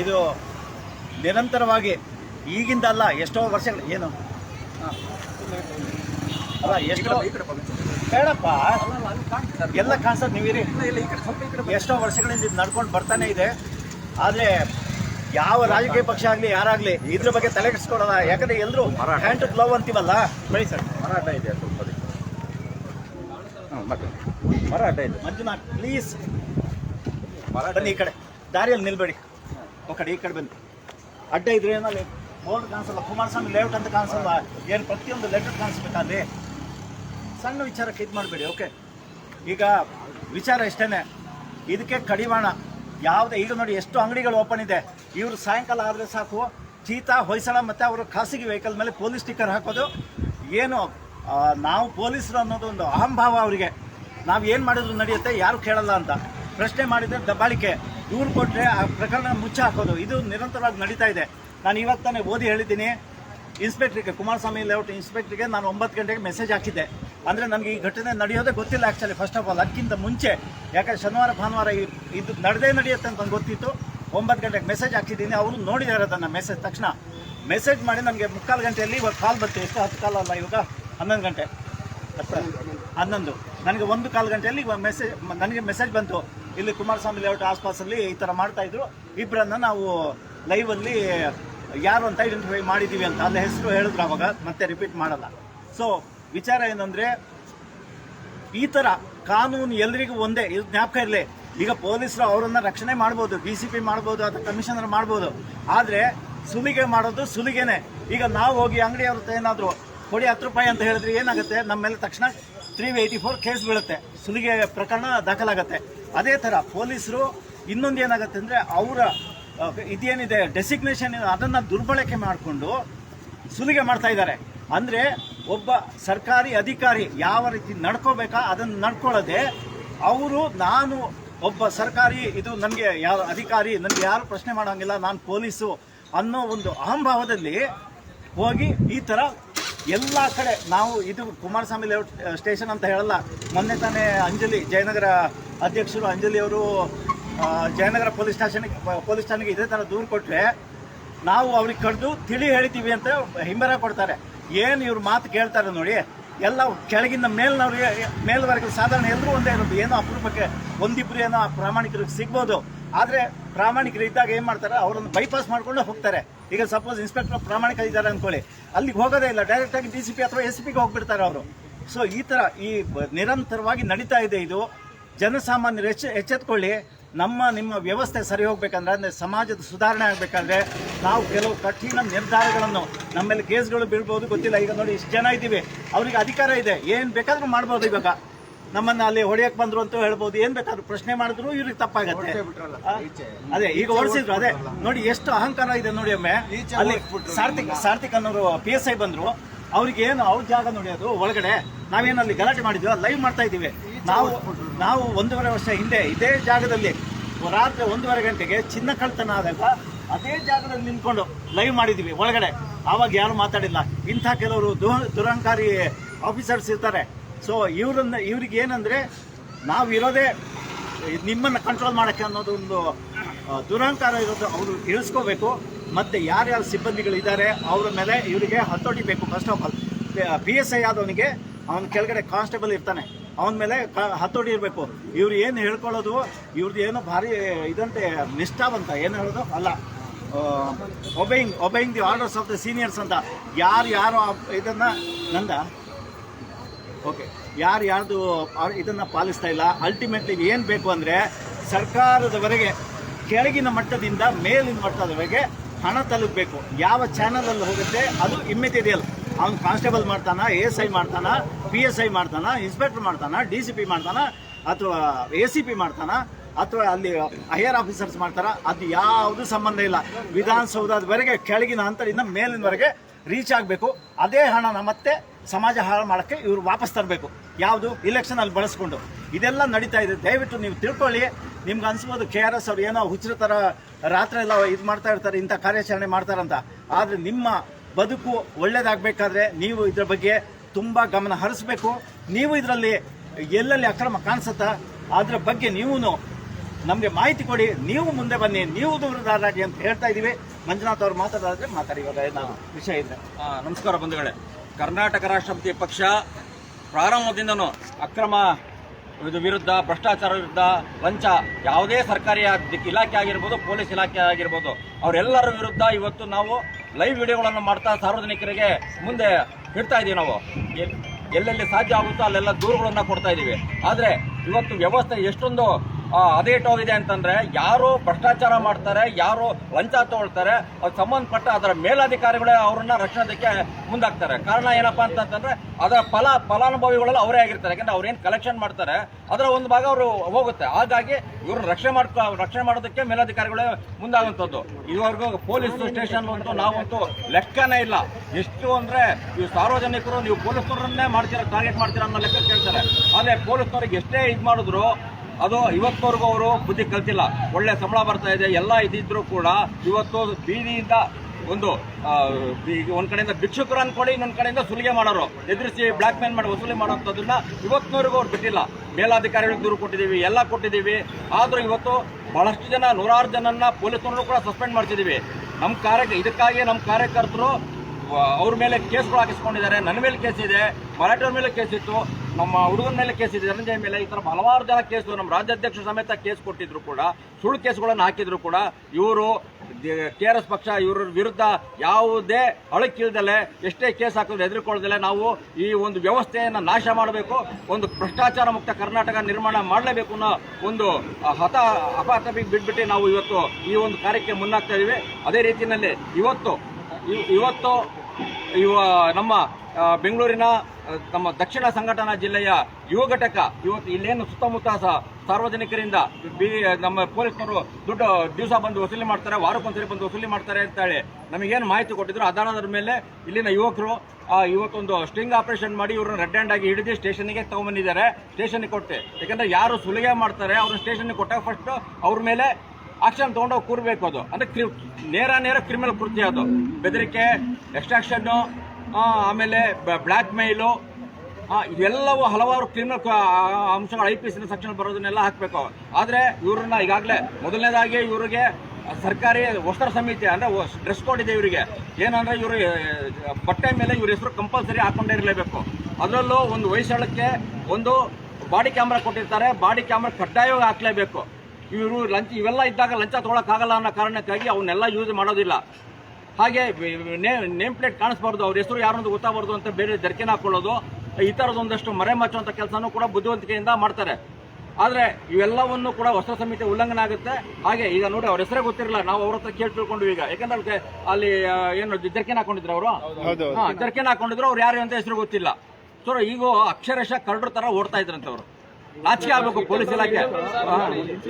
F: ಇದು ನಿರಂತರವಾಗಿ ಈಗಿಂದ ಅಲ್ಲ ಎಷ್ಟೋ ವರ್ಷಗಳು ಏನು. ಅಲ್ಲ ಎಷ್ಟೋ ಬೇಡಪ್ಪ. ಎಲ್ಲ ಕಾಣಿಸೋದು ನೀವಿರಿ. ಎಷ್ಟೋ ವರ್ಷಗಳಿಂದ ಇದು ನಡ್ಕೊಂಡು ಬರ್ತಾನೆ ಇದೆ. ಆದರೆ ಯಾವ ರಾಜಕೀಯ ಪಕ್ಷ ಆಗಲಿ ಯಾರಾಗಲಿ ಇದ್ರ ಬಗ್ಗೆ ತಲೆ ಕೆಡಿಸ್ಕೊಳ್ಳಲ್ಲ ಯಾಕಂದ್ರೆ ಎಲ್ಲರೂ ಹ್ಯಾಂಡ್ ಟು ಗ್ಲವ್ ಅಂತೀವಲ್ಲ? ಬೆಳಿ ಸರ್.
D: ಮರ ಅಡ್ಡ ಇದೆ ಸ್ವಲ್ಪ ಮತ್ತೆ. ಮರ ಅಡ್ಡ ಇದೆ.
F: ಮಂಜುನಾಥ್ ಪ್ಲೀಸ್ ಬನ್ನಿ ಈ ಕಡೆ. ದಾರಿಯಲ್ಲಿ ನಿಲ್ಬೇಡಿ. ಓ ಕಡೆ ಈ ಕಡೆ ಬಂದು ಅಡ್ಡ ಇದ್ರೆ ಏನಲ್ಲಿ? ಬೋರ್ಡ್ ಕಾಣಿಸಲ್ಲ ಕುಮಾರಸ್ವಾಮಿ ಲೇಔಟ್ ಅಂತ ಕಾಣಿಸಲ್ಲ ಏನು ಪ್ರತಿಯೊಂದು ಲೆಟರ್ ಕಾಣಿಸ್ಬೇಕಲ್ಲಿ ಸಣ್ಣ ವಿಚಾರಕ್ಕೆ ಇದು ಮಾಡಬೇಡಿ ಓಕೆ ಈಗ ವಿಚಾರ ಇಷ್ಟೇ ಇದಕ್ಕೆ ಕಡಿವಾಣ. ಯಾವುದೇ, ಈಗ ನೋಡಿ ಎಷ್ಟು ಅಂಗಡಿಗಳು ಓಪನ್ ಇದೆ. ಇವರು ಸಾಯಂಕಾಲ ಆದರೆ ಸಾಕು. ಚೀತಾ, ಹೊಯ್ಸಳ ಮತ್ತು ಅವರು ಖಾಸಗಿ ವೆಹಿಕಲ್ ಮೇಲೆ ಪೊಲೀಸ್ ಸ್ಟಿಕ್ಕರ್ ಹಾಕೋದು. ಏನು ನಾವು ಪೊಲೀಸರು ಅನ್ನೋದು ಒಂದು ಅಹಂಭಾವ ಅವರಿಗೆ. ನಾವು ಏನು ಮಾಡಿದ್ರು ನಡೆಯುತ್ತೆ, ಯಾರು ಕೇಳಲ್ಲ ಅಂತ. ಪ್ರಶ್ನೆ ಮಾಡಿದರೆ ದಬ್ಬಾಳಿಕೆ. ದೂರು ಕೊಟ್ಟರೆ ಆ ಪ್ರಕರಣ ಮುಚ್ಚ ಹಾಕೋದು ಇದು ನಿರಂತರವಾಗಿ ನಡೀತಾ ಇದೆ. ನಾನು ಇವತ್ತು ತಾನೇ ಓದಿ ಹೇಳಿದ್ದೀನಿ. ಇನ್ಸ್ಪೆಕ್ಟ್ರಿಗೆ, ಕುಮಾರಸ್ವಾಮಿ ಲೇಔಟ್ ಇನ್ಸ್ಪೆಕ್ಟ್ರಿಗೆ ನಾನು ಒಂಬತ್ತು ಗಂಟೆಗೆ ಮೆಸೇಜ್ ಹಾಕಿದ್ದೆ. ಅಂದರೆ ನನಗೆ ಈ ಘಟನೆ ನಡೆಯೋದೇ ಗೊತ್ತಿಲ್ಲ ಆ್ಯಕ್ಚುಲಿ ಫಸ್ಟ್ ಆಫ್ ಆಲ್ ಅದಕ್ಕಿಂತ ಮುಂಚೆ, ಯಾಕಂದ್ರೆ ಶನಿವಾರ, ಭಾನುವಾರ ಇದು ನಡೆದೇ ನಡೆಯುತ್ತೆ ಅಂತ ಗೊತ್ತಿತ್ತು. ಒಂಬತ್ತು ಗಂಟೆಗೆ ಮೆಸೇಜ್ ಹಾಕಿದ್ದೀನಿ. ಅವರು ನೋಡಿದ್ದಾರೆ ಅದನ್ನು ಮೆಸೇಜ್ ತಕ್ಷಣ ಮೆಸೇಜ್ ಮಾಡಿ ನನಗೆ ಮುಕ್ಕಾಲು ಗಂಟೆಯಲ್ಲಿ ಇವಾಗ ಕಾಲ್ ಬರ್ತೀವಿ ಎಷ್ಟು? ಹತ್ತು ಕಾಲ ಅಲ್ಲ ಇವಾಗ? ಹನ್ನೊಂದು ಗಂಟೆ. ಹನ್ನೊಂದು. ನನಗೆ ಒಂದು ಕಾಲು ಗಂಟೆಯಲ್ಲಿ ಇವಾಗ ಮೆಸೇಜ್ ನನಗೆ ಮೆಸೇಜ್ ಬಂತು. ಇಲ್ಲಿ ಕುಮಾರಸ್ವಾಮಿ ಲೇಔಟ್ ಆಸ್ಪಾಸಲ್ಲಿ ಈ ಥರ ಮಾಡ್ತಾಯಿದ್ರು ಇಬ್ಬರನ್ನ ನಾವು ಲೈವಲ್ಲಿ ಯಾರು ಅಂತ ಐಡೆಂಟಿಫೈ ಮಾಡಿದ್ದೀವಿ ಅಂತ ಅಲ್ಲಿ ಹೆಸರು ಹೇಳಿದ್ರು ಅವಾಗ, ಮತ್ತೆ ರಿಪೀಟ್ ಮಾಡಲ್ಲ. ಸೊ ವಿಚಾರ ಏನಂದರೆ, ಈ ಥರ ಕಾನೂನು ಎಲ್ರಿಗೂ ಒಂದೇ, ಇದು ಜ್ಞಾಪಕ ಇರಲಿ. ಈಗ ಪೊಲೀಸರು ಅವರನ್ನ ರಕ್ಷಣೆ ಮಾಡ್ಬೋದು ಡಿ ಸಿ ಪಿ ಮಾಡ್ಬೋದು, ಅಥವಾ ಕಮಿಷನರ್ ಮಾಡ್ಬೋದು. ಆದರೆ, ಸುಲಿಗೆ ಮಾಡೋದು ಸುಲಿಗೆನೆ. ಈಗ ನಾವು ಹೋಗಿ ಅಂಗಡಿ ಅವ್ರ ಹತ್ರ ಏನಾದರೂ, ಕೊಡಿ ಹತ್ತು ರೂಪಾಯಿ ಅಂತ ಹೇಳಿದ್ರೆ ಏನಾಗುತ್ತೆ? ನಮ್ಮ ಮೇಲೆ ತಕ್ಷಣ ತ್ರೀ ಏಯ್ಟಿ ಫೋರ್ ಕೇಸ್ ಬೀಳುತ್ತೆ. ಸುಲಿಗೆ ಪ್ರಕರಣ ದಾಖಲಾಗುತ್ತೆ. ಅದೇ ಥರ ಪೊಲೀಸರು ಇನ್ನೊಂದು ಏನಾಗುತ್ತೆ ಅಂದರೆ, ಅವರ ಇದೇನಿದೆ? ಡೆಸಿಗ್ನೇಷನ್ ಅದನ್ನು ದುರ್ಬಳಕೆ ಮಾಡಿಕೊಂಡು ಸುಲಿಗೆ ಮಾಡ್ತಾ ಇದ್ದಾರೆ. ಅಂದ್ರೆ ಒಬ್ಬ ಸರ್ಕಾರಿ ಅಧಿಕಾರಿ ಯಾವ ರೀತಿ ನಡ್ಕೋಬೇಕಾ ಅದನ್ನು ನಡ್ಕೊಳ್ಳದೆ ಅವರು, ನಾನು ಒಬ್ಬ ಸರ್ಕಾರಿ, ಇದು ನನಗೆ ಯಾವ ಅಧಿಕಾರಿ, ನನಗೆ ಯಾರು ಪ್ರಶ್ನೆ ಮಾಡೋಂಗಿಲ್ಲ, ನಾನು ಪೊಲೀಸು ಅನ್ನೋ ಒಂದು ಅಹಂಭಾವದಲ್ಲಿ ಹೋಗಿ ಈ ಥರ ಎಲ್ಲ ಕಡೆ ನಾವು ಇದು ಕುಮಾರಸ್ವಾಮಿ ಲೇಔಟ್ ಸ್ಟೇಷನ್ ಅಂತ ಹೇಳಲ್ಲ. ಮೊನ್ನೆ ತಾನೇ ಅಂಜಲಿ, ಜಯನಗರ ಅಧ್ಯಕ್ಷರು ಅಂಜಲಿ ಅವರು ಜಯನಗರ ಪೊಲೀಸ್ ಸ್ಟೇಷನ್, ಪೊಲೀಸ್ ಠಾಣೆಗೆ ಇದೇ ಥರ ದೂರು ಕೊಟ್ಟರೆ ನಾವು ಅವ್ರಿಗೆ ಕಡ್ದು ತಿಳಿ ಹೇಳ್ತೀವಿ ಅಂತ ಹಿಂಬರ ಕೊಡ್ತಾರೆ. ಏನು ಇವ್ರ ಮಾತು ಕೇಳ್ತಾರೆ ನೋಡಿ, ಎಲ್ಲ ಕೆಳಗಿಂದ ಮೇಲ್ನವ್ರಿಗೆ ಮೇಲ್ವರೆಗೆ ಸಾಧಾರಣ ಎಲ್ಲರೂ ಒಂದೇ ಇರೋದು. ಏನೋ ಅಪರೂಪಕ್ಕೆ ಒಂದಿಬ್ಬರು ಏನೋ ಆ ಪ್ರಾಮಾಣಿಕರಿಗೆ ಸಿಗ್ಬೋದು. ಆದರೆ ಪ್ರಾಮಾಣಿಕರು ಇದ್ದಾಗ ಏನು ಮಾಡ್ತಾರೆ, ಅವರನ್ನು ಬೈಪಾಸ್ ಮಾಡಿಕೊಂಡು ಹೋಗ್ತಾರೆ. ಈಗ ಸಪೋಸ್ ಇನ್ಸ್ಪೆಕ್ಟರ್ ಪ್ರಾಮಾಣಿಕ ಇದ್ದಾರೆ ಅಂದ್ಕೊಳ್ಳಿ ಅಲ್ಲಿಗೆ ಹೋಗೋದೇ ಇಲ್ಲ. ಡೈರೆಕ್ಟಾಗಿ ಡಿ ಸಿ ಪಿ ಅಥವಾ ಎಸ್ ಪಿಗೆ ಹೋಗ್ಬಿಡ್ತಾರೆ ಅವರು. ಸೊ ಈ ಥರ ಈ ನಿರಂತರವಾಗಿ ನಡೀತಾ ಇದೆ ಇದು. ಜನಸಾಮಾನ್ಯರು ಎಚ್ಚ, ಎಚ್ಚೆತ್ಕೊಳ್ಳಿ. ನಮ್ಮ ನಿಮ್ಮ ವ್ಯವಸ್ಥೆ ಸರಿ ಹೋಗ್ಬೇಕಂದ್ರೆ ಅಂದರೆ ಸಮಾಜದ ಸುಧಾರಣೆ ಆಗಬೇಕಂದ್ರೆ ನಾವು ಕೆಲವು ಕಠಿಣ ನಿರ್ಧಾರಗಳನ್ನು ನಮ್ಮಲ್ಲಿ ಕೇಸ್ಗಳು ಬೀಳ್ಬೋದು ಗೊತ್ತಿಲ್ಲ. ಈಗ ನೋಡಿ ಇಷ್ಟು ಜನ ಇದ್ದೀವಿ. ಅವ್ರಿಗೆ ಅಧಿಕಾರ ಇದೆ. ಏನು ಬೇಕಾದರೂ ಮಾಡ್ಬೋದು ಇವಾಗ. ನಮ್ಮನ್ನ ಅಲ್ಲಿ ಹೊಡೆಯಕ್ಕೆ ಬಂದರು ಅಂತ ಹೇಳ್ಬೋದು. ಏನು ಬೇಕಾದ್ರೂ ಪ್ರಶ್ನೆ ಮಾಡಿದ್ರು ಇವ್ರಿಗೆ ತಪ್ಪಾಗತ್ತೆ. ಅದೇ ಈಗ ಓಡಿಸಿದ್ರು. ಅದೇ ನೋಡಿ ಎಷ್ಟು ಅಹಂಕಾರ ಇದೆ ನೋಡಿ ಒಮ್ಮೆ. ಅಲ್ಲಿ ಸಾರ್ಥಿಕ್ ಸಾರ್ಥಿಕ್ ಅನ್ನೋರು ಪಿ ಎಸ್ ಐ ಬಂದ್ರು. ಅವ್ರಿಗೆ ಏನು ಅವ್ರ ಜಾಗ ನೋಡಿ ಅದು ಒಳಗಡೆ ನಾವೇನಲ್ಲಿ ಗಲಾಟೆ ಮಾಡಿದ್ವಿ? ಲೈವ್ ಮಾಡ್ತಾ ಇದ್ದೀವಿ. ನಾವು ನಾವು ಒಂದೂವರೆ ವರ್ಷ ಹಿಂದೆ ಇದೇ ಜಾಗದಲ್ಲಿ ರಾತ್ರಿ ಒಂದೂವರೆ ಗಂಟೆಗೆ ಚಿನ್ನ ಕಳ್ತನ ಆದಾಗ ಅದೇ ಜಾಗದಲ್ಲಿ ನಿಂತ್ಕೊಂಡು ಲೈವ್ ಮಾಡಿದ್ದೀವಿ ಒಳಗಡೆ. ಆವಾಗ ಯಾರು ಮಾತಾಡಿಲ್ಲ. ಇಂಥ ಕೆಲವರು ದುಹ ದುರಹಂಕಾರಿ ಆಫೀಸರ್ಸ್ ಇರ್ತಾರೆ. ಸೊ ಇವರನ್ನ ಇವ್ರಿಗೆ ಏನಂದ್ರೆ ನಾವು ಇರೋದೇ ನಿಮ್ಮನ್ನ ಕಂಟ್ರೋಲ್ ಮಾಡಕ್ಕೆ ಅನ್ನೋದು ಒಂದು ದುರಹಂಕಾರ ಇರೋದು ಅವರು ಇಳಿಸ್ಕೋಬೇಕು. ಮತ್ತೆ ಯಾರ್ಯಾರು ಸಿಬ್ಬಂದಿಗಳಿದ್ದಾರೆ ಅವ್ರ ಮೇಲೆ ಇವರಿಗೆ ಹತೋಟಿ ಬೇಕು. First of all P S I ಆದವನಿಗೆ ಅವನ ಕೆಳಗಡೆ ಕಾನ್ಸ್ಟೇಬಲ್ ಇರ್ತಾನೆ. ಅವನ ಮೇಲೆ ಹತೋಟಿ ಇರಬೇಕು. ಇವ್ರು ಏನು ಹೇಳ್ಕೊಳ್ಳೋದು ಇವ್ರದ್ದು ಏನೋ ಭಾರಿ ಇದಂತೆ ನಿಷ್ಠಾವಂತ, ಏನು ಹೇಳೋದು? ಅಲ್ಲ. Obeying obeying the orders of the seniors ಅಂತ. ಯಾರು ಯಾರು ಇದನ್ನು ನಂದ? ಓಕೆ. ಯಾರು ಯಾರ್ದು ಇದನ್ನು ಇದನ್ನ ಪಾಲಿಸ್ತಾ ಇಲ್ಲ? ಅಲ್ಟಿಮೇಟ್ಲಿ ಏನು ಬೇಕು ಅಂದರೆ ಸರ್ಕಾರದವರೆಗೆ, ಕೆಳಗಿನ ಮಟ್ಟದಿಂದ ಮೇಲಿನ ಮಟ್ಟದವರೆಗೆ ಹಣ ತಲುಪಬೇಕು. ಯಾವ ಚಾನಲಲ್ಲಿ ಹೋಗುತ್ತೆ, ಅದು ಇಮ್ಮೆಟೀರಿಯಲ್ ಅವ್ನು ಕಾನ್ಸ್ಟೇಬಲ್ ಮಾಡ್ತಾನ, ಎ ಎಸ್ ಐ ಮಾಡ್ತಾನ, ಪಿ ಎಸ್ ಐ ಮಾಡ್ತಾನ, ಇನ್ಸ್ಪೆಕ್ಟರ್ ಮಾಡ್ತಾನ, ಡಿ ಸಿ ಪಿ ಮಾಡ್ತಾನ, ಅಥವಾ ಎ ಸಿ ಪಿ ಮಾಡ್ತಾನ, ಅಥವಾ ಅಲ್ಲಿ ಹೈಯರ್ ಆಫೀಸರ್ಸ್ ಮಾಡ್ತಾರ, ಅದು ಯಾವುದು ಸಂಬಂಧ ಇಲ್ಲ. ವಿಧಾನಸೌಧದವರೆಗೆ, ಕೆಳಗಿನ ಹಂತದಿಂದ ಮೇಲಿನವರೆಗೆ ರೀಚ್ ಆಗಬೇಕು. ಅದೇ ಹಣನ ಮತ್ತೆ ಸಮಾಜ ಹಾಳು ಮಾಡೋಕ್ಕೆ ಇವರು ವಾಪಸ್ ತರಬೇಕು. ಯಾವುದು? ಇಲೆಕ್ಷನ್ ಅಲ್ಲಿ ಬಳಸ್ಕೊಂಡು. ಇದೆಲ್ಲ ನಡೀತಾ ಇದೆ. ದಯವಿಟ್ಟು ನೀವು ತಿಳ್ಕೊಳ್ಳಿ. ನಿಮ್ಗೆ ಅನ್ಸ್ಬೋದು ಕೆ ಆರ್ ಎಸ್ ಅವ್ರು ಏನೋ ಹುಚ್ಚರ ಥರ ರಾತ್ರಿ ಎಲ್ಲ ಇದು ಮಾಡ್ತಾ ಇರ್ತಾರೆ, ಇಂಥ ಕಾರ್ಯಾಚರಣೆ ಮಾಡ್ತಾರಂತ. ಆದರೆ ನಿಮ್ಮ ಬದುಕು ಒಳ್ಳೇದಾಗಬೇಕಾದ್ರೆ ನೀವು ಇದ್ರ ಬಗ್ಗೆ ತುಂಬ ಗಮನ ಹರಿಸ್ಬೇಕು. ನೀವು ಇದರಲ್ಲಿ ಎಲ್ಲೆಲ್ಲಿ ಅಕ್ರಮ ಕಾಣಿಸುತ್ತಾ, ಅದರ ಬಗ್ಗೆ ನೀವು ನಮಗೆ ಮಾಹಿತಿ ಕೊಡಿ. ನೀವು ಮುಂದೆ ಬನ್ನಿ. ನೀವು ದೂರದಾರರಾಗಿ ಅಂತ ಹೇಳ್ತಾ ಇದ್ದೀವಿ ಮಂಜುನಾಥ್ ಅವರು ಮಾತಾಡಿದ್ರೆ ಮಾತಾಡಿ. ಇವಾಗ ಏನಾದ್ರು ವಿಷಯ ಇದೆ
B: ನಮಸ್ಕಾರ ಬಂಧುಗಳೇ. ಕರ್ನಾಟಕ ರಾಷ್ಟ್ರಪತಿ ಪಕ್ಷ ಪ್ರಾರಂಭದಿಂದನೂ ಅಕ್ರಮ ಇದು ವಿರುದ್ಧ, ಭ್ರಷ್ಟಾಚಾರ ವಿರುದ್ಧ ಲಂಚ ಯಾವುದೇ ಸರ್ಕಾರಿ ಇಲಾಖೆ ಆಗಿರ್ಬೋದು, ಪೊಲೀಸ್ ಇಲಾಖೆ ಆಗಿರ್ಬೋದು, ಅವರೆಲ್ಲರ ವಿರುದ್ಧ ಇವತ್ತು ನಾವು ಲೈವ್ ವಿಡಿಯೋಗಳನ್ನು ಮಾಡ್ತಾ ಸಾರ್ವಜನಿಕರಿಗೆ ಮುಂದೆ ಇಡ್ತಾ ಇದೀವಿ ನಾವು. ಎಲ್- ಎಲ್ಲೆಲ್ಲಿ ಸಾಧ್ಯ ಆಗುತ್ತೋ ಅಲ್ಲೆಲ್ಲ ದೂರುಗಳನ್ನು ಕೊಡ್ತಾ ಇದ್ದೀವಿ ಆದರೆ ಇವತ್ತು ವ್ಯವಸ್ಥೆ ಎಷ್ಟೊಂದು ಆ, ಇದೆ ಅಂತಂದ್ರೆ ಯಾರು ಭ್ರಷ್ಟಾಚಾರ ಮಾಡ್ತಾರೆ ಯಾರು ಲಂಚ ತಗೊಳ್ತಾರೆ ಅದು ಸಂಬಂಧಪಟ್ಟ ಅದರ ಮೇಲಧಿಕಾರಿಗಳೇ ಅವರನ್ನ ರಕ್ಷಣೆದಕ್ಕೆ ಮುಂದಾಗ್ತಾರೆ. ಕಾರಣ ಏನಪ್ಪಾ ಅಂತಂದ್ರೆ ಅದರ ಫಲ ಫಲಾನುಭವಿಗಳೆಲ್ಲ ಅವರೇ ಆಗಿರ್ತಾರೆ. ಯಾಕಂದ್ರೆ ಏನು ಕಲೆಕ್ಷನ್ ಮಾಡ್ತಾರೆ ಅದರ ಒಂದು ಭಾಗ ಅವರು ಹೋಗುತ್ತೆ. ಹಾಗಾಗಿ ಇವ್ರನ್ನ ರಕ್ಷಣೆ ಮಾಡ್ಕೊ ರಕ್ಷಣೆ ಮಾಡೋದಕ್ಕೆ ಮೇಲಾಧಿಕಾರಿಗಳೇ ಮುಂದಾಗುವಂಥದ್ದು. ಇದುವರೆಗೂ ಪೊಲೀಸ್ ಸ್ಟೇಷನ್ ಅಂತೂ ನಾವಂತೂ ಲೆಕ್ಕನೇ ಇಲ್ಲ. ಎಷ್ಟು ಅಂದ್ರೆ ಈ ಸಾರ್ವಜನಿಕರು ನೀವು ಪೊಲೀಸರನ್ನೇ ಮಾಡ್ತೀರಾ ಟಾರ್ಗೆಟ್ ಮಾಡ್ತೀರಾ ಅನ್ನೋ ಲೆಕ್ಕ ಕೇಳ್ತಾರೆ. ಆದ್ರೆ ಪೊಲೀಸ್ನವ್ರಿಗೆ ಎಷ್ಟೇ ಇದು ಮಾಡಿದ್ರು ಅದು ಇವತ್ತವರೆಗೂ ಅವರು ಬುದ್ಧಿ ಕಲ್ತಿಲ್ಲ. ಒಳ್ಳೆ ಸಂಬಳ ಬರ್ತಾ ಇದೆ, ಎಲ್ಲ ಇದ್ದಿದ್ರು ಕೂಡ ಇವತ್ತು ಬೀದಿಯಿಂದ ಒಂದು ಒಂದ್ ಕಡೆಯಿಂದ ಭಿಕ್ಷುಕರು ಅನ್ಕೊಳ್ಳಿ, ಇನ್ನೊಂದ್ ಕಡೆಯಿಂದ ಸುಲಿಗೆ ಮಾಡೋರು. ಎದುರಿಸಿ ಬ್ಲಾಕ್ ಮೇಲ್ ಮಾಡಿ ವಸೂಲಿ ಮಾಡುವಂಥದ್ದನ್ನ ಇವತ್ತಿನವರೆಗೂ ಅವ್ರು ಬಿಟ್ಟಿಲ್ಲ. ಮೇಲಾಧಿಕಾರಿಗಳಿಗೆ ದೂರು ಕೊಟ್ಟಿದ್ದೀವಿ, ಎಲ್ಲ ಕೊಟ್ಟಿದ್ದೀವಿ. ಆದ್ರೂ ಇವತ್ತು ಬಹಳಷ್ಟು ಜನ, ನೂರಾರು ಜನನ್ನ ಪೊಲೀಸ್ನವರು ಕೂಡ ಸಸ್ಪೆಂಡ್ ಮಾಡ್ತಿದ್ದೀವಿ. ನಮ್ಮ ಕಾರ್ಯ ಇದಕ್ಕಾಗಿ ನಮ್ಮ ಕಾರ್ಯಕರ್ತರು ಅವ್ರ ಮೇಲೆ ಕೇಸ್ಗಳು ಹಾಕಿಸ್ಕೊಂಡಿದ್ದಾರೆ, ನನ್ನ ಮೇಲೆ ಕೇಸ್ ಇದೆ, ಮರಾಠಿಯವ್ರ ಮೇಲೆ ಕೇಸ್ ಇತ್ತು, ನಮ್ಮ ಹುಡುಗನ ಮೇಲೆ ಕೇಸ್ ಇದೆ, ಧನಂಜಯ ಮೇಲೆ ಈ ಥರ ಹಲವಾರು ಜನ ಕೇಸು, ನಮ್ಮ ರಾಜ್ಯಾಧ್ಯಕ್ಷ ಸಮೇತ ಕೇಸ್ ಕೊಟ್ಟಿದ್ರು ಕೂಡ, ಸುಳ್ಳು ಕೇಸ್ಗಳನ್ನು ಹಾಕಿದ್ರು ಕೂಡ, ಇವರು ಕೆ ಆರ್ ಎಸ್ ಪಕ್ಷ, ಇವರ ವಿರುದ್ಧ ಯಾವುದೇ ಅಳಕ್ಕಿಲ್ದಲೆ ಎಷ್ಟೇ ಕೇಸ್ ಹಾಕಿದ್ರು ಹೆದರಿಕೊಳ್ಳದಲೆ ನಾವು ಈ ಒಂದು ವ್ಯವಸ್ಥೆಯನ್ನು ನಾಶ ಮಾಡಬೇಕು, ಒಂದು ಭ್ರಷ್ಟಾಚಾರ ಮುಕ್ತ ಕರ್ನಾಟಕ ನಿರ್ಮಾಣ ಮಾಡಲೇಬೇಕು ಅನ್ನೋ ಒಂದು ಹತ ಅಪಾತಪಿಗೆ ಬಿಟ್ಬಿಟ್ಟು ನಾವು ಇವತ್ತು ಈ ಒಂದು ಕಾರ್ಯಕ್ಕೆ ಮುನ್ನಾಗ್ತಾ ಇದ್ದೀವಿ ಅದೇ ರೀತಿಯಲ್ಲಿ ಇವತ್ತು, ಇವ್- ಇವತ್ತು ಇವ ನಮ್ಮ ಬೆಂಗಳೂರಿನ ನಮ್ಮ ದಕ್ಷಿಣ ಸಂಘಟನಾ ಜಿಲ್ಲೆಯ ಯುವ ಘಟಕ. ಇವತ್ತು ಇಲ್ಲೇನು ಸುತ್ತಮುತ್ತ ಸಹ ಸಾರ್ವಜನಿಕರಿಂದ ಬಿ, ನಮ್ಮ ಪೊಲೀಸರು ದುಡ್ಡು ದಿವಸ ಬಂದು ವಸೂಲಿ ಮಾಡ್ತಾರೆ, ವಾರಕ್ಕೊಂದ್ಸರಿ ಬಂದು ವಸೂಲಿ ಮಾಡ್ತಾರೆ ಅಂತ ಹೇಳಿ ನಮಗೇನು ಮಾಹಿತಿ ಕೊಟ್ಟಿದ್ರು. ಆಧಾರದ ಮೇಲೆ ಇಲ್ಲಿನ ಯುವಕರು ಇವತ್ತೊಂದು ಸ್ಟಿಂಗ್ ಆಪರೇಷನ್ ಮಾಡಿ ಇವ್ರನ್ನ ರೆಡ್ ಹ್ಯಾಂಡ್ ಆಗಿ ಹಿಡಿದು ಸ್ಟೇಷನ್ಗೆ ತಗೊಂಡ್ಬಂದಿದ್ದಾರೆ ಸ್ಟೇಷನ್ಗೆ ಕೊಟ್ಟೆ. ಯಾಕಂದ್ರೆ ಯಾರು ಸುಲಿಗೆ ಮಾಡ್ತಾರೆ, ಅವ್ರನ್ನ ಸ್ಟೇಷನ್ಗೆ ಕೊಟ್ಟಾಗ ಫಸ್ಟ್ ಅವ್ರ ಮೇಲೆ ಆಕ್ಷನ್ ತಗೊಂಡೋಗಿ ಕೂರ್ಬೇಕು ಅದು. ಅಂದ್ರೆ ಕ್ರಿ- ನೇರ ನೇರ ಕ್ರಿಮಿನಲ್ ಕೃತ್ಯ ಅದು. ಬೆದರಿಕೆ ಎಕ್ಸ್ಟ್ರಾಕ್ಷನ್ನು ಆಮೇಲೆ ಬ್ಲ್ಯಾಕ್ ಮೇಲು ಇವೆಲ್ಲವೂ ಹಲವಾರು ಕ್ರಿಮಿನಲ್ ಅಂಶಗಳು ಐ ಪಿ ಎಸ್ ಸೆಕ್ಷನ್ ಬರೋದನ್ನೆಲ್ಲ ಹಾಕಬೇಕು. ಆದರೆ ಇವ್ರನ್ನ ಈಗಾಗಲೇ ಮೊದಲನೇದಾಗಿ ಇವರಿಗೆ ಸರ್ಕಾರಿ ವಸ್ತ್ರ ಸಮಿತಿ, ಅಂದ್ರೆ ಡ್ರೆಸ್ ಕೋಡ್ ಇದೆ ಇವರಿಗೆ. ಏನಂದರೆ ಇವರು ಬಟ್ಟೆ ಮೇಲೆ ಇವ್ರ ಹೆಸರು ಕಂಪಲ್ಸರಿ ಹಾಕೊಂಡೇ ಇರಲೇಬೇಕು. ಅದರಲ್ಲೂ ಒಂದು ವಯಸ್ಸಳಕ್ಕೆ ಒಂದು ಬಾಡಿ ಕ್ಯಾಮ್ರಾ ಕೊಟ್ಟಿರ್ತಾರೆ. ಬಾಡಿ ಕ್ಯಾಮ್ರಾ ಕಡ್ಡಾಯವಾಗಿ ಹಾಕ್ಲೇಬೇಕು. ಇವರು ಲಂಚ ಇವೆಲ್ಲ ಇದ್ದಾಗ ಲಂಚ ತೊಗೊಳಕ್ಕಾಗಲ್ಲ ಅನ್ನೋ ಕಾರಣಕ್ಕಾಗಿ ಅವನ್ನೆಲ್ಲ ಯೂಸ್ ಮಾಡೋದಿಲ್ಲ. ಹಾಗೆ ನೇಮ್ ಪ್ಲೇಟ್ ಕಾಣಿಸ್ಬಾರ್ದು ಅವ್ರ ಹೆಸರು ಯಾರು ಅಂತ ಗೊತ್ತಾಗಬಾರ್ದು ಅಂತ ಬೇರೆ ಜರ್ಕಿನ ಹಾಕೊಳ್ಳೋದು ಈ ಥರದೊಂದಷ್ಟು ಮರೆ ಮಚ್ಚುವಂಥ ಕೆಲಸನೂ ಕೂಡ ಬುದ್ಧಿವಂತಿಕೆಯಿಂದ ಮಾಡ್ತಾರೆ. ಆದರೆ ಇವೆಲ್ಲವನ್ನು ಕೂಡ ವಸ್ತ್ರ ಸಮಿತಿ ಉಲ್ಲಂಘನೆ ಆಗುತ್ತೆ. ಹಾಗೆ ಈಗ ನೋಡಿ ಅವ್ರ ಹೆಸರೇ ಗೊತ್ತಿರಲ್ಲ ನಾವು ಅವ್ರ ಹತ್ರ ಕೇಳಿ ತಿಳ್ಕೊಂಡ್ವಿ ಈಗ. ಯಾಕಂದ್ರೆ ಅಲ್ಲಿ ಏನು ಜರ್ಕಿನ್ ಹಾಕೊಂಡಿದ್ರು ಅವರು? ಹಾಂ ಜರ್ಕಿನ್ ಹಾಕೊಂಡಿದ್ರು ಅವ್ರು ಯಾರು ಅಂತ ಹೆಸರು ಗೊತ್ತಿಲ್ಲ. ಸೊ ಈಗ ಅಕ್ಷರಶಃ ಕರಡ್ರ ಥರ ಓಡ್ತಾ ಇದ್ರಂತೆ ಅವರು. ನಾಚಿಕೆ ಆಗ್ಬೇಕು ಪೊಲೀಸ್ ಇಲಾಖೆ.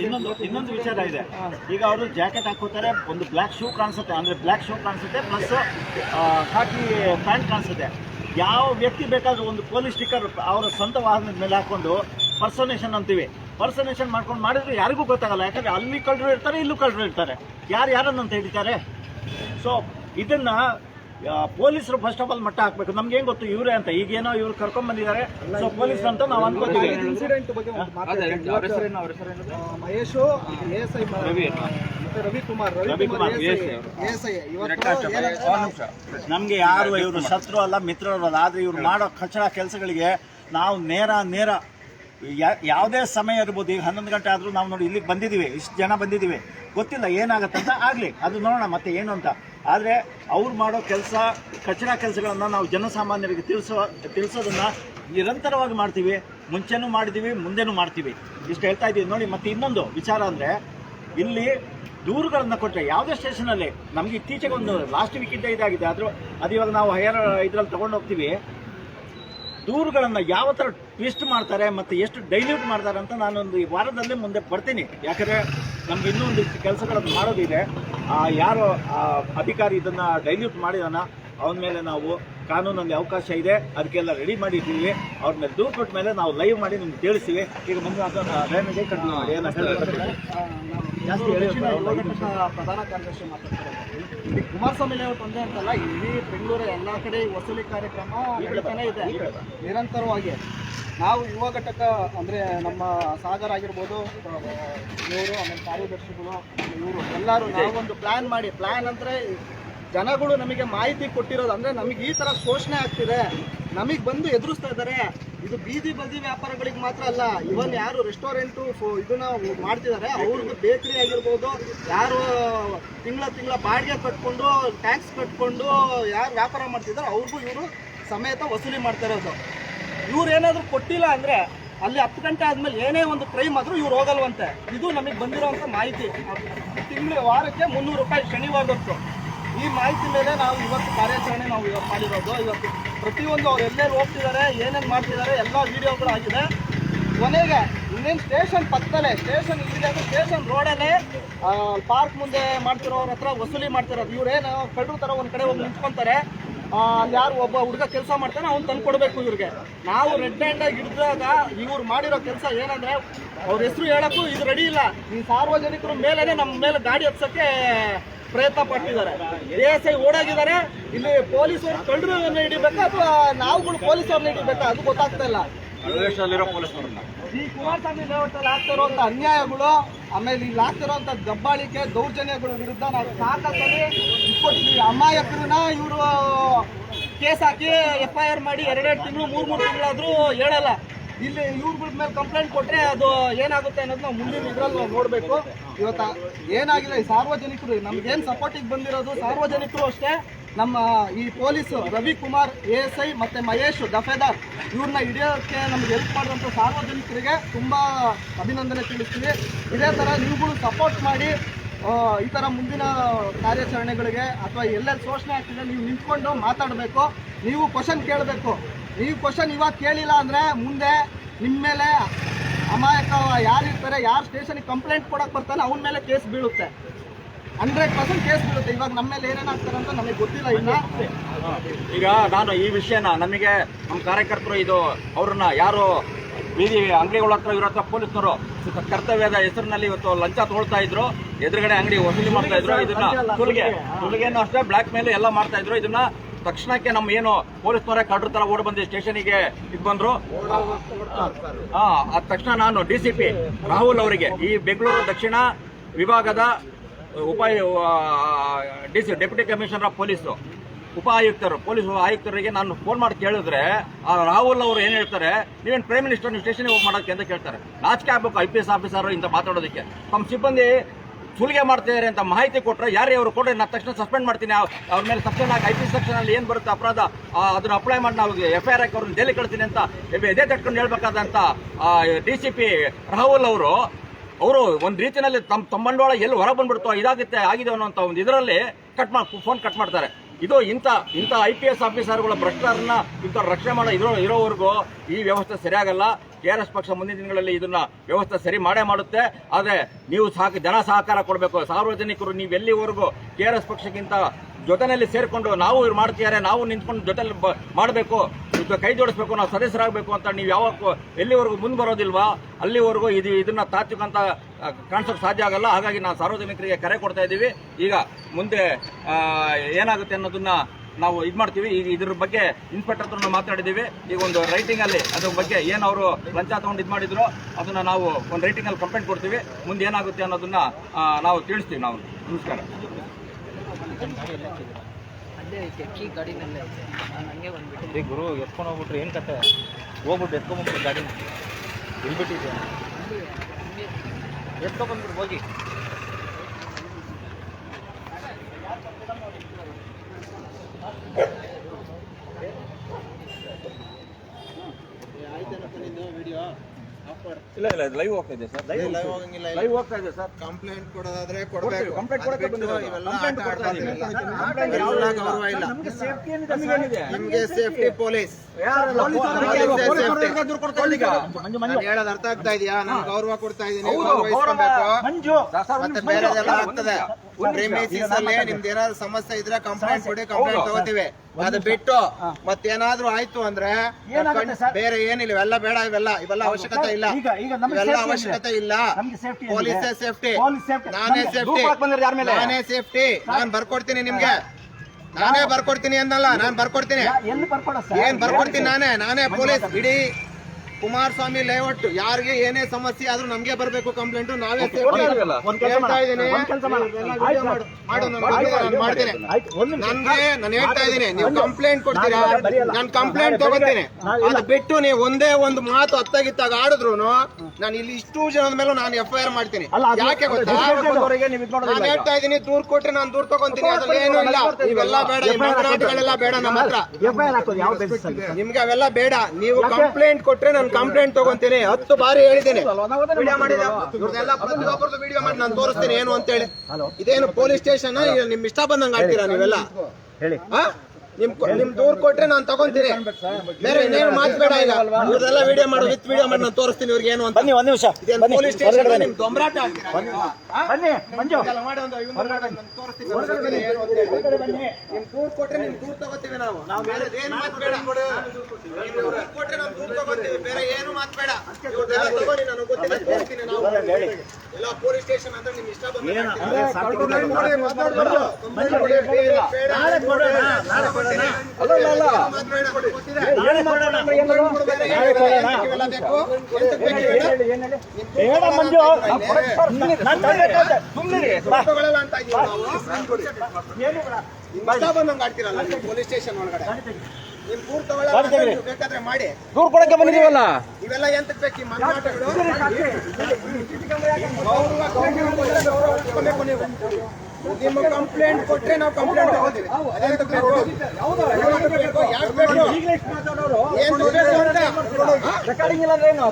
F: ಇನ್ನೊಂದು ಇನ್ನೊಂದು ವಿಚಾರ ಇದೆ. ಈಗ ಅವರು ಜಾಕೆಟ್ ಹಾಕೋತಾರೆ ಒಂದು ಬ್ಲ್ಯಾಕ್ ಶೂ ಕಾಣಿಸುತ್ತೆ. ಅಂದ್ರೆ ಬ್ಲ್ಯಾಕ್ ಶೂ ಕಾಣಿಸುತ್ತೆ ಪ್ಲಸ್ ಖಾಕಿ ಪ್ಯಾಂಟ್ ಕಾಣಿಸುತ್ತೆ. ಯಾವ ವ್ಯಕ್ತಿ ಬೇಕಾದರೂ ಒಂದು ಪೊಲೀಸ್ ಸ್ಟಿಕ್ಕರ್ ಅವರ ಸ್ವಂತ ವಾಹನದ ಮೇಲೆ ಹಾಕೊಂಡು ಪರ್ಸನೇಷನ್ ಅಂತೀವಿ. ಪರ್ಸನೇಷನ್ ಮಾಡ್ಕೊಂಡು ಮಾಡಿದ್ರೆ ಯಾರಿಗೂ ಗೊತ್ತಾಗಲ್ಲ. ಯಾಕಂದ್ರೆ ಅಲ್ಲಿ ಕಳ್ಳರು ಇರ್ತಾರೆ, ಇಲ್ಲೂ ಕಳ್ಳರು ಇರ್ತಾರೆ. ಯಾರು ಯಾರನ್ನು ಅಂತ ಹಿಡಿತಾರೆ? ಸೊ ಇದನ್ನ ಪೊಲೀಸರು ಫಸ್ಟ್ ಆಫ್ ಆಲ್ ಮಟ್ಟ ಹಾಕ್ಬೇಕು. ನಮ್ಗೆ ಏನ್ ಗೊತ್ತು ಇವರೇ ಅಂತ. ಈಗೇನೋ ಇವ್ರು ಕರ್ಕೊಂಡ್ ಬಂದಿದ್ದಾರೆ. ಸೊ ಪೊಲೀಸ್ ಅಂತ ನಾವು ಅನ್ಕೋತೀವಿ.
A: ಇನ್ಸಿಡೆಂಟ್ ಬಗ್ಗೆ ಮಹೇಶು ರವಿಕುಮಾರ್.
F: ರವಿಕುಮಾರ್, ನಮ್ಗೆ ಯಾರು ಇವರು ಶತ್ರು ಅಲ್ಲ ಮಿತ್ರರು ಅಲ್ಲ ಆದ್ರೆ ಇವ್ರು ಮಾಡೋ ಕಚಡ ಕೆಲಸಗಳಿಗೆ ನಾವು ನೇರ ನೇರ ಯಾ- ಯಾವುದೇ ಸಮಯ ಇರ್ಬೋದು. ಈಗ ಹನ್ನೊಂದು ಗಂಟೆ ಆದ್ರೂ ನಾವು ನೋಡಿ ಇಲ್ಲಿಗೆ ಬಂದಿದ್ದೀವಿ ಇಷ್ಟು ಜನ ಬಂದಿದ್ದೀವಿ ಗೊತ್ತಿಲ್ಲ ಏನಾಗುತ್ತಂತ ಆಗ್ಲಿ. ಅದು ನೋಡೋಣ. ಮತ್ತೆ ಏನು ಅಂತ. ಆದ್ರೆ ಅವ್ರು ಮಾಡೋ ಕೆಲಸ ಕಚಡ ಕೆಲಸಗಳನ್ನು ನಾವು ಜನಸಾಮಾನ್ಯರಿಗೆ ತಿಳಿಸೋ, ತಿಳಿಸೋದನ್ನು ನಿರಂತರವಾಗಿ ಮಾಡ್ತೀವಿ. ಮುಂಚೆನೂ ಮಾಡಿದ್ದೀವಿ ಮುಂದೆನೂ ಮಾಡ್ತೀವಿ. ಇಷ್ಟು ಹೇಳ್ತಾ ಇದ್ದೀವಿ ನೋಡಿ, ಮತ್ತು ಇನ್ನೊಂದು ವಿಚಾರ ಅಂದರೆ, ಇಲ್ಲಿ ದೂರುಗಳನ್ನು ಕೊಟ್ಟರೆ ಯಾವುದೇ ಸ್ಟೇಷನಲ್ಲಿ, ನಮಗೆ ಇತ್ತೀಚೆಗೆ ಒಂದು ಲಾಸ್ಟ್ ವೀಕಿಂದ ಇದಾಗಿದೆ. ಆದರೂ ಅದು ಇವಾಗ ನಾವು ಹೈಯರ್ ಇದರಲ್ಲಿ ತೊಗೊಂಡು ಹೋಗ್ತೀವಿ ದೂರುಗಳನ್ನ ಯಾವ ಥರ ಟ್ವಿಸ್ಟ್ ಮಾಡ್ತಾರೆ ಮತ್ತೆ ಎಷ್ಟು ಡೈಲ್ಯೂಟ್ ಮಾಡ್ತಾರೆ ಅಂತ ನಾನೊಂದು ಈ ವಾರದಲ್ಲೇ ಮುಂದೆ ಬರ್ತೀನಿ. ಯಾಕಂದ್ರೆ ನಮ್ಗೆ ಇನ್ನೂ ಒಂದಿಷ್ಟು ಕೆಲಸಗಳನ್ನು ಮಾಡೋದಿದೆ. ಯಾರು ಅಧಿಕಾರಿ ಇದನ್ನ ಡೈಲ್ಯೂಟ್ ಮಾಡಿದಾನ, ಅವನ ಮೇಲೆ ನಾವು ಕಾನೂನಲ್ಲಿ ಅವಕಾಶ ಇದೆ, ಅದಕ್ಕೆಲ್ಲ ರೆಡಿ ಮಾಡಿದ್ದೀವಿ. ಅವ್ರ ಮೇಲೆ ದೂರು ಕೊಟ್ಟ ಮೇಲೆ ನಾವು ಲೈವ್ ಮಾಡಿ ನಿಮ್ಗೆ ತಿಳಿಸ್ತೀವಿ. ಈಗ ಮುಂದೆ ಅದನ್ನು ಕಂಟಿನ್ಯೂ ಮಾಡಿ
A: ಜಾಸ್ತಿ ಪ್ರಧಾನ ಕಾರ್ಯದರ್ಶಿ ಮಾತಾಡ್ತಾರೆ. ಕುಮಾರಸ್ವಾಮಿ ಲೇಔಟ್ ತೊಂದರೆ ಅಂತಲ್ಲ, ಇಡೀ ಬೆಂಗಳೂರು ಎಲ್ಲ ಕಡೆ ವಸೂಲಿ ಕಾರ್ಯಕ್ರಮ ನಡೀತಾನೆ ಇದೆ. ನಿರಂತರವಾಗಿ. ನಾವು ಯುವ ಘಟಕ, ಅಂದರೆ ನಮ್ಮ ಸಾಗರ್ ಆಗಿರ್ಬೋದು ಇವರು, ಆಮೇಲೆ ಕಾರ್ಯದರ್ಶಿಗಳು ಇವರು ಎಲ್ಲರೂ ನಾವೊಂದು ಪ್ಲ್ಯಾನ್ ಮಾಡಿ ಪ್ಲ್ಯಾನ್ ಅಂದರೆ ಜನಗಳು ನಮಗೆ ಮಾಹಿತಿ ಕೊಟ್ಟಿರೋದು ಅಂದರೆ ನಮಗೆ ಈ ಥರ ಶೋಷಣೆ ಆಗ್ತಿದೆ. ನಮಗೆ ಬಂದು ಎದುರಿಸ್ತಾ ಇದ್ದಾರೆ. ಇದು ಬೀದಿ ಬದಿ ವ್ಯಾಪಾರಗಳಿಗೆ ಮಾತ್ರ ಅಲ್ಲ ಇವನ್ ಯಾರು ರೆಸ್ಟೋರೆಂಟು ಇದನ್ನ ಮಾಡ್ತಿದ್ದಾರೆ ಅವ್ರದ್ದು ಬೇಕರಿ ಆಗಿರ್ಬೋದು, ಯಾರು ತಿಂಗಳ ತಿಂಗಳ ಬಾಡಿಗೆ ಕಟ್ಕೊಂಡು ಟ್ಯಾಕ್ಸ್ ಕಟ್ಕೊಂಡು ಯಾರು ವ್ಯಾಪಾರ ಮಾಡ್ತಿದ್ದಾರೆ ಅವ್ರಿಗೂ ಇವರು ಸಮೇತ ವಸೂಲಿ ಮಾಡ್ತಾ ಇರೋದು. ಇವ್ರು ಏನಾದರೂ ಕೊಟ್ಟಿಲ್ಲ ಅಂದರೆ, ಅಲ್ಲಿ ಹತ್ತು ಗಂಟೆ ಆದಮೇಲೆ ಏನೇ ಒಂದು ಕ್ರೈಮ್ ಆದರೂ ಇವ್ರು ಹೋಗಲ್ವಂತೆ. ಇದು ನಮಗೆ ಬಂದಿರುವಂತ ಮಾಹಿತಿ. ತಿಂಗಳ ವಾರಕ್ಕೆ ಮುನ್ನೂರು ರೂಪಾಯಿ ಶನಿವಾರ ಹೊತ್ತು ಈ ಮಾಹಿತಿ ಮೇಲೆ ನಾವು ಇವತ್ತು ಕಾರ್ಯಾಚರಣೆ ನಾವು ಇವತ್ತು ಮಾಡಿರೋದು. ಇವತ್ತು ಪ್ರತಿಯೊಂದು ಅವ್ರು ಎಲ್ಲೆಲ್ಲಿ ಹೋಗ್ತಿದ್ದಾರೆ, ಏನೇನು ಮಾಡ್ತಿದ್ದಾರೆ, ಎಲ್ಲ ವಿಡಿಯೋಗಳು ಆಗಿದೆ ಕೊನೆಗೆ ಇನ್ನೇನು ಸ್ಟೇಷನ್ ಪಕ್ಕದಲ್ಲೇ, ಸ್ಟೇಷನ್ ಇಲ್ಲಿದೆ ಅಂದ್ರೆ ಸ್ಟೇಷನ್ ರೋಡಲ್ಲೇ ಪಾರ್ಕ್ ಮುಂದೆ ಮಾಡ್ತಿರೋರ ಹತ್ರ ವಸೂಲಿ ಮಾಡ್ತಿರೋದು. ಇವರೇನು ಕಳ್ಳರು ಥರ ಒಂದು ಕಡೆ ಹೋಗಿ ನಿಂತ್ಕೊತಾರೆ. ಅಲ್ಲಿ ಯಾರು ಒಬ್ಬ ಹುಡುಗ ಕೆಲಸ ಮಾಡ್ತಾನೆ, ಅವ್ನು ತಂದು ಕೊಡಬೇಕು ಇವ್ರಿಗೆ. ನಾವು ರೆಡ್ ಹ್ಯಾಂಡ್ ಆಗಿ ಹಿಡಿದಾಗ ಇವ್ರು ಮಾಡಿರೋ ಕೆಲಸ ಏನಂದ್ರೆ, ಅವ್ರ ಹೆಸರು ಹೇಳಕ್ಕೂ ಇದು ರೆಡಿ ಇಲ್ಲ. ಈ ಸಾರ್ವಜನಿಕರು ಮೇಲೇ ನಮ್ಮ ಮೇಲೆ ಗಾಡಿ ಹತ್ಸಕ್ಕೆ ಪ್ರಯತ್ನ ಪಟ್ಟಿದ್ದಾರೆ. ಎ ಎಸ್ ಐ ಓಡಾಗಿದ್ದಾರೆ. ಇಲ್ಲಿ ಪೊಲೀಸರು ಕಂಡ್ರು ಹಿಡಿಬೇಕಾ ಅಥವಾ ನಾವುಗಳು ಪೊಲೀಸರನ್ನ ಹಿಡಿಬೇಕಾ? ಅದು ಗೊತ್ತಾಗ್ತಾ ಇಲ್ಲ. ಈ ಕುಮಾರಸ್ವಾಮಿ ಲೇಔಟಲ್ಲಿ ಆಗ್ತಿರುವಂತ ಅನ್ಯಾಯಗಳು ಆಮೇಲೆ ಇಲ್ಲಿ ಆಗ್ತಿರುವಂತ ದಬ್ಬಾಳಿಕೆ ದೌರ್ಜನ್ಯಗಳ ವಿರುದ್ಧ ನಾವು ಸಾಕಲ್ಲಿ ಇಟ್ಕೊಂಡಿದ್ದೀವಿ. ಅಮಾಯಕರನ್ನ ಇವರು ಕೇಸ್ ಹಾಕಿ ಎಫ್ ಐ ಆರ್ ಮಾಡಿ ಎರಡೆರಡು ತಿಂಗಳು ಮೂರು ಮೂರು ತಿಂಗಳಾದ್ರೂ ಹೇಳಲ್ಲ. ಇಲ್ಲಿ ಇವ್ರಗಳ ಮೇಲೆ ಕಂಪ್ಲೇಂಟ್ ಕೊಟ್ರೆ ಅದು ಏನಾಗುತ್ತೆ ಅನ್ನೋದು ನಾವು ಮುಂದಿನ ಇದ್ರಲ್ಲಿ ನಾವು ನೋಡಬೇಕು. ಇವತ್ತ ಏನಾಗಿದೆ? ಈ ಸಾರ್ವಜನಿಕರು ನಮ್ಗೇನು ಸಪೋರ್ಟಿಗೆ ಬಂದಿರೋದು? ಸಾರ್ವಜನಿಕರು ಅಷ್ಟೇ ನಮ್ಮ ಈ police Ravikumar, A S I ಮತ್ತು ಮಹೇಶ್ ದಫೇದಾರ್ ಇವ್ರನ್ನ ಹಿಡಿಯೋಕ್ಕೆ ನಮ್ಗೆ ಹೆಲ್ಪ್ ಮಾಡಿದಂಥ ಸಾರ್ವಜನಿಕರಿಗೆ ತುಂಬ ಅಭಿನಂದನೆ ತಿಳಿಸ್ತೀವಿ. ಇದೇ ಥರ ನೀವುಗಳು ಸಪೋರ್ಟ್ ಮಾಡಿ ಈ ಥರ ಮುಂದಿನ ಕಾರ್ಯಾಚರಣೆಗಳಿಗೆ ಅಥವಾ ಎಲ್ಲೆಲ್ಲಿ ಶೋಷಣೆ ಆಗ್ತಿದೆ ನೀವು ನಿಂತ್ಕೊಂಡು ಮಾತಾಡಬೇಕು. ನೀವು ಕ್ವಶನ್ ಕೇಳಬೇಕು. ನೀವು ಕ್ವಶನ್ ಇವಾಗ ಕೇಳಿಲ್ಲ ಅಂದರೆ ಮುಂದೆ ನಿಮ್ಮ ಮೇಲೆ ಅಮಾಯಕ ಯಾರು ಇರ್ತಾರೆ ಯಾರು ಸ್ಟೇಷನಿಗೆ ಕಂಪ್ಲೇಂಟ್ ಕೊಡಕ್ಕೆ ಬರ್ತಾನೆ ಅವನ ಮೇಲೆ ಕೇಸ್ ಬೀಳುತ್ತೆ. ಹಂಡ್ರೆಡ್ ಪರ್ಸೆಂಟ್ ಕೇಸ್ ಬೀಳುತ್ತೆ. ಇವಾಗ ನಮ್ಮ ಮೇಲೆ ಏನೇನಾಗ್ತಾರೆ ಅಂತ ನಮಗೆ ಗೊತ್ತಿಲ್ಲ ಇನ್ನು.
B: ಈಗ ನಾನು ಈ ವಿಷಯನ ನಮಗೆ ನಮ್ಮ ಕಾರ್ಯಕರ್ತರು ಇದು ಅವ್ರನ್ನ ಯಾರು ಬೀದಿ ಅಂಗಡಿಗಳ ಹತ್ರ ಇರೋ ಹತ್ರ ಪೊಲೀಸ್ನವರು ಕರ್ತವ್ಯದ ಹೆಸರಿನಲ್ಲಿ ಇವತ್ತು ಲಂಚ ತಗೊಳ್ತಾ ಇದ್ರು. ಎದುರುಗಡೆ ಅಂಗಡಿ ವಸೂಲಿ ಮಾಡ್ತಾ ಇದ್ರು. ಇದನ್ನ ಸುಲಿಗೆ ಅಷ್ಟೇ ಬ್ಲಾಕ್ ಮೇಲೆ ಎಲ್ಲ ಮಾಡ್ತಾ ಇದ್ರು. ಇದನ್ನ ತಕ್ಷಣಕ್ಕೆ ನಮ್ಮ ಏನು ಪೊಲೀಸ್ನವರೇ ಕಡ್ರ ತರ ಓಡ್ ಬಂದು ಸ್ಟೇಷನಿಗೆ ಇದು ಬಂದ್ರು. ಅದ ತಕ್ಷಣ ನಾನು ಡಿ ಸಿ ಪಿ ರಾಹುಲ್ ಅವರಿಗೆ ಈ ಬೆಂಗಳೂರು ದಕ್ಷಿಣ ವಿಭಾಗದ ಉಪ D C, deputy commissioner of police ಉಪ ಆಯುಕ್ತರು ಪೊಲೀಸ್ ಆಯುಕ್ತರಿಗೆ ನಾನು ಫೋನ್ ಮಾಡಿ ಕೇಳಿದ್ರೆ, ಆ ರಾಹುಲ್ ಅವರು ಏನ್ ಹೇಳ್ತಾರೆ, ನೀವೇನು ಪ್ರೈಮ್ ಮಿನಿಸ್ಟರ್, ನೀವು ಸ್ಟೇಷನ್ಗೆ ಹೋಗಿ ಮಾಡೋಕ್ಕೆ ಅಂತ ಕೇಳ್ತಾರೆ. ನಾಚಿಕೆ ಆಗ್ಬೇಕು ಐ ಪಿ ಎಸ್ ಆಫೀಸರ್ ಇಂತ ಮಾತಾಡೋದಕ್ಕೆ. ತಮ್ಮ ಸಿಬ್ಬಂದಿ ಸುಲಿಗೆ ಮಾಡ್ತಿದ್ದಾರೆ ಅಂತ ಮಾಹಿತಿ ಕೊಟ್ಟರೆ ಯಾರೇ ಅವರು ಕೊಟ್ಟರೆ ನಾನು ತಕ್ಷಣ ಸಸ್ಪೆಂಡ್ ಮಾಡ್ತೀನಿ. ಅವ್- ಅವ್ರ ಮೇಲೆ ಸಸ್ಪೆಂಡ್ ಆಗಿ ಐ ಪಿ ಸೆಕ್ಷನ್ ಅಲ್ಲಿ ಏನು ಬರುತ್ತೆ ಅಪರಾಧ ಅದನ್ನು ಅಪ್ಲೈ ಮಾಡಿ ನಾವು ಎಫ್ ಐ ಆರ್ ಹಾಕಿ ಅವ್ರನ್ನ ಜೈಲಿಗೆ ಕಳ್ತೀನಿ ಅಂತ ಎದೆ ತಟ್ಕೊಂಡು ಹೇಳ್ಬೇಕಾದಂಥ ಡಿ ಸಿ ಪಿ ರಾಹುಲ್ ಅವರು ಅವರು ಒಂದು ರೀತಿಯಲ್ಲಿ ತಮ್ಮ ತಮ್ಮ ಬಂಡವಾಳ ಎಲ್ಲಿ ಹೊರ ಬಂದ್ಬಿಡ್ತೋ, ಇದಾಗುತ್ತೆ, ಆಗಿದೆ ಅನ್ನೋ ಒಂದು ಇದರಲ್ಲಿ ಕಟ್ ಮಾಡಿ ಫೋನ್ ಕಟ್ ಮಾಡ್ತಾರೆ. ಇದು ಇಂಥ ಇಂಥ ಐ ಪಿ ಎಸ್ ಆಫೀಸರ್ಗಳ ಭ್ರಷ್ಟರನ್ನ ಇಂಥ ರಕ್ಷಣೆ ಮಾಡೋ ಇರೋ ಇರೋವರೆಗೂ ಈ ವ್ಯವಸ್ಥೆ ಸರಿಯಾಗಲ್ಲ. ಕೆ ಆರ್ ಎಸ್ ಪಕ್ಷ ಮುಂದಿನ ದಿನಗಳಲ್ಲಿ ಇದನ್ನ ವ್ಯವಸ್ಥೆ ಸರಿ ಮಾಡೇ ಮಾಡುತ್ತೆ. ಆದರೆ ನೀವು ಸಾಕು, ಜನ ಸಹಕಾರ ಕೊಡಬೇಕು. ಸಾರ್ವಜನಿಕರು ನೀವು ಎಲ್ಲಿವರೆಗೂ ಕೆ ಆರ್ ಎಸ್ ಪಕ್ಷಕ್ಕಿಂತ ಜೊತೆಯಲ್ಲಿ ಸೇರಿಕೊಂಡು ನಾವು ಇವ್ರು ಮಾಡ್ತಿದ್ದಾರೆ, ನಾವು ನಿಂತ್ಕೊಂಡು ಜೊತೆಲಿ ಮಾಡಬೇಕು ಕೈ ಜೋಡಿಸ್ಬೇಕು, ನಾವು ಸದಸ್ಯರಾಗಬೇಕು ಅಂತ ನೀವು ಯಾವ ಎಲ್ಲಿವರೆಗೂ ಮುಂದೆ ಬರೋದಿಲ್ವಾ? ಅಲ್ಲಿವರೆಗೂ ಇದು, ಇದನ್ನ ತಾತ್ವಿಕ ಅಂತ ಕಾಣಿಸೋಕೆ ಸಾಧ್ಯ ಆಗಲ್ಲ. ಹಾಗಾಗಿ ನಾವು ಸಾರ್ವಜನಿಕರಿಗೆ ಕರೆ ಕೊಡ್ತಾ ಇದ್ದೀವಿ. ಈಗ ಮುಂದೆ ಏನಾಗುತ್ತೆ ಅನ್ನೋದನ್ನ ನಾವು ಇದು ಮಾಡ್ತೀವಿ. ಈಗ ಇದ್ರ ಬಗ್ಗೆ ಇನ್ಸ್ಪೆಕ್ಟರ್ ಹತ್ರ ನಾವು ಮಾತಾಡಿದ್ದೀವಿ. ಈಗ ಒಂದು ರೈಟಿಂಗ್ ಅಲ್ಲಿ ಅದ್ರ ಬಗ್ಗೆ ಏನು ಅವರು ಲಂಚ ತಗೊಂಡು ಇದು ಮಾಡಿದ್ರು ಅದನ್ನ ನಾವು ಒಂದು ರೈಟಿಂಗ್ ಅಲ್ಲಿ ಕಂಪ್ಲೇಂಟ್ ಕೊಡ್ತೀವಿ. ಮುಂದೆ ಏನಾಗುತ್ತೆ ಅನ್ನೋದನ್ನ ನಾವು ತಿಳಿಸ್ತೀವಿ ನಾವು. ನಮಸ್ಕಾರ.
D: ಗುರು ಎತ್ಕೊಂಡು ಹೋಗ್ಬಿಟ್ರೆ ಏನು ಕತೆ? ಹೋಗ್ಬಿಟ್ಟು ಎತ್ಕೊಂಡ್ಬಿಟ್ರೆ ಗಾಡಿ ಇಲ್ಲಿ ಬಿಟ್ಟಿದ್ದೆ ಎತ್ಕೊಂಡ್ಬಂದ್ಬಿಟ್ಟು ಹೋಗಿ. ಇಲ್ಲ ಇಲ್ಲ ಲೈವ್ ಹೋಗ್ತಾ ಇದೆ ಸರ್ ಲೈವ್ ಹೋಗ್ತಾ ಇದೆ ಸರ್
G: ಕಂಪ್ಲೇಂಟ್ ಕೊಡೋದಾದ್ರೆ. ಕೊಡಬೇಕು
B: ಕಂಪ್ಲೇಂಟ್ ಕೊಡಕ್ಕೆ ಬಂದಿರೋದು.
G: ಇವೆಲ್ಲ
B: ಕಂಪ್ಲೇಂಟ್ ಕೊಡ್ತಾ ಇದೀವಿ. ಕಂಪ್ಲೇಂಟ್
G: ಎಲ್ಲ ಗೌರವ ಇಲ್ಲ
B: ನಮಗೆ ಸೇಫ್ಟಿ ಏನಿದೆ ನಮಗೆ
G: ನಿಮ್ಗೆ ಸೇಫ್ಟಿ ಪೊಲೀಸ್
B: ಯಾರಲ್ಲ?
G: ಪೊಲೀಸ್
B: ದೂರು ಕೊಡ್ತಾ ಇದ್ದೀಗ.
G: ನಾನು ಹೇಳೋದು ಅರ್ಥ ಆಗ್ತಾ ಇದೆಯಾ ನಾನು ಗೌರವ ಕೊಡ್ತಾ ಇದೀನಿ ಗೌರವ.
B: ಮಂಜು.
G: ಮತ್ತೆ ಬೇರೆದೆಲ್ಲ. ಆಗ್ತದೆ ನಿಮ್ದು ಏನಾದ್ರು ಸಮಸ್ಯೆ ಇದ್ರೆ ಕಂಪ್ಲೇಂಟ್ ಕೊಡಿ ಕಂಪ್ಲೇಂಟ್ ತಗೋತೀವಿ. ಅದು ಬಿಟ್ಟು ಮತ್ತೇನಾದ್ರೂ ಆಯ್ತು ಅಂದ್ರೆ? ಬೇರೆ ಏನಿಲ್ಲ ಇವೆಲ್ಲ ಬೇಡ ಇವೆಲ್ಲ ಇವೆಲ್ಲ ಅವಶ್ಯಕತೆ ಇಲ್ಲ. ಇವೆಲ್ಲ ಅವಶ್ಯಕತೆ ಇಲ್ಲ. Police safety. ನಾನೇ ಸೇಫ್ಟಿ? ನಾನೇ ಸೇಫ್ಟಿ ನಾನ್ ಬರ್ಕೊಡ್ತೀನಿ ನಿಮ್ಗೆ. ನಾನೇ ಬರ್ಕೊಡ್ತೀನಿ ಅಂದಲ್ಲ ನಾನ್ ಬರ್ಕೊಡ್ತೀನಿ. ಏನ್ ಬರ್ಕೊಡ್ತೀನಿ ನಾನೇ? ನಾನೇ ಪೊಲೀಸ್ ಇಡೀ ಕುಮಾರಸ್ವಾಮಿ ಲೇಔಟ್ ಯಾರಿಗೆ ಏನೇ ಸಮಸ್ಯೆ ಆದ್ರೂ ನಮ್ಗೆ ಬರಬೇಕು ಕಂಪ್ಲೇಂಟ್ ನಾವೇ ಹೇಳ್ತಾ
A: ಆಯ್ತು,
G: ಮಾಡ್ತೀನಿ. ನನ್ಗೆ ನಾನು ಹೇಳ್ತಾ ಇದೀನಿ ನೀವು ಕಂಪ್ಲೇಂಟ್ ಕೊಡ್ತೀರಾ? ನಾನು ಕಂಪ್ಲೇಂಟ್ ತಗೋತೇನೆ. ಅದು ಬಿಟ್ಟು ನೀವು ಒಂದೇ ಒಂದು ಮಾತು ಅತ್ತಾಗಿತ್ತಾಗ ಆಡಿದ್ರು ನಾನು ಇಲ್ಲಿ ಇಷ್ಟು ಜನದ ಮೇಲೂ ನಾನು ಎಫ್ ಐ ಆರ್ ಮಾಡ್ತೀನಿ. ಯಾಕೆ ಗೊತ್ತಾ? ನಾನು. ಹೇಳ್ತಾ ಇದೀನಿ ದೂರ್ ಕೊಟ್ರೆ ನಾನು ದೂರ್ ತಗೊಂತೀನಿ. ಅದ್ರಲ್ಲಿ ಏನು ಇಲ್ಲ. ಇವೆಲ್ಲ ಬೇಡ ಬೇಡ ನಮ್ಮ ಹತ್ರ. ನಿಮ್ಗೆ ಅವೆಲ್ಲ ಬೇಡ. ನೀವು ಕಂಪ್ಲೇಂಟ್ ಕೊಟ್ರೆ ನಾನು ಕಂಪ್ಲೇಂಟ್ ತಗೊಂತೀನಿ ಹತ್ತು ಬಾರಿ ಹೇಳಿದ್ದೀನಿ. ವಿಡಿಯೋ ಮಾಡಿದ ಇವ್ರದೆಲ್ಲ ಪ್ರತಿಯೊಬ್ಬರದ್ದು ವಿಡಿಯೋ ಮಾಡಿ ನಾನು ತೋರಿಸ್ತೀನಿ ಏನು ಅಂತೇಳಿ ಇದೇನು ಪೊಲೀಸ್ ಸ್ಟೇಷನ್ ನಿಮ್ ಇಷ್ಟ ಬಂದಂಗ ಆಡ್ತೀರಾ ನೀವೆಲ್ಲ?
A: ಹೇಳಿ.
G: ಆ? ನಿಮ್ ನಿಮ್ ದೂರ್ ಕೊಟ್ರೆ ನಾನು ತಗೊಂತೀನಿ ಬೇರೆ ಇನ್ನೇನು ಮಾತು ಬೇಡ ಈಗ ಇವ್ರದೆಲ್ಲ ವಿಡಿಯೋ ಮಾಡಿ ವಿತ್ ವಿಡಿಯೋ ಮಾಡಿ ನಾನು ತೋರಿಸ್ತೀನಿ ಇವ್ರಿಗೆ ಏನು ಅಂತ
A: ಬನ್ನಿ ಒಂದ್ ನಿಮಿಷ
G: ಪೊಲೀಸ್ ಸ್ಟೇಷನ್ ನಿಮ್ ದೊಂಬರಾಟ
A: ಬನ್ನಿ ಮಂಜು
G: ಮಾಡಿ ಒಂದು ತೋರಿಸ್ತೀನಿ. ನಿಮ್ ದೂರ್ ಕೊಟ್ರೆ ನಿಮ್ ದೂರ್ ತಗೋತೀವಿ ನಾವು ನಾವು ಬೇರೆ ಏನು ಮಾತು ಬೇಡ ನಿಮ್ ದೂರ್ ಕೊಟ್ರೆ ನಾವು ದೂರ್ ತಗೋತೀವಿ ಬೇರೆ ಏನು ಮಾತು ಬೇಡ ಇವ್ರದ್ದೆಲ್ಲ ತಗೊಳ್ಳಿ ನನಗೆ ಗೊತ್ತಿದೆ ತೋರಿಸ್ತೀನಿ ನಾವು ಎಲ್ಲ ಪೊಲೀಸ್ ಸ್ಟೇಷನ್ ಅಂದ್ರೆ ನಿಮ್ ಇಷ್ಟ
A: ಹೇಳ ಮಂಜು.
G: ಪೊಲೀಸ್ ಸ್ಟೇಷನ್ ಒಳಗಡೆ? ನಿಮ್ ದೂರ್ ಬೇಕಾದ್ರೆ ಮಾಡಿ.
B: ದೂರು ಕೊಡಕ್ಕೆ ಬಂದಿದೀವಲ್ಲ
G: ಇವೆಲ್ಲ ಎಂತಕ್ ಬೇಕು ಗೌರವ ನೀವು. ನಿಮ್ಮ ಕಂಪ್ಲೇಂಟ್ ಕೊಟ್ಟರೆ ನಾವು ಕಂಪ್ಲೇಂಟ್ ತಗೋತೀವಿ. ಅದೆಂತಕ್ ಬೇಕು? ಯಾಕೆ ಬೇಕು? ಯಾಕೆ ಬೇಕು? ಏನ್ ಬೇಕು ಅಂತ
A: ರೆಕಾರ್ಡಿಂಗ್ ಇಲ್ಲ ಅಂದ್ರೆ ಏನು?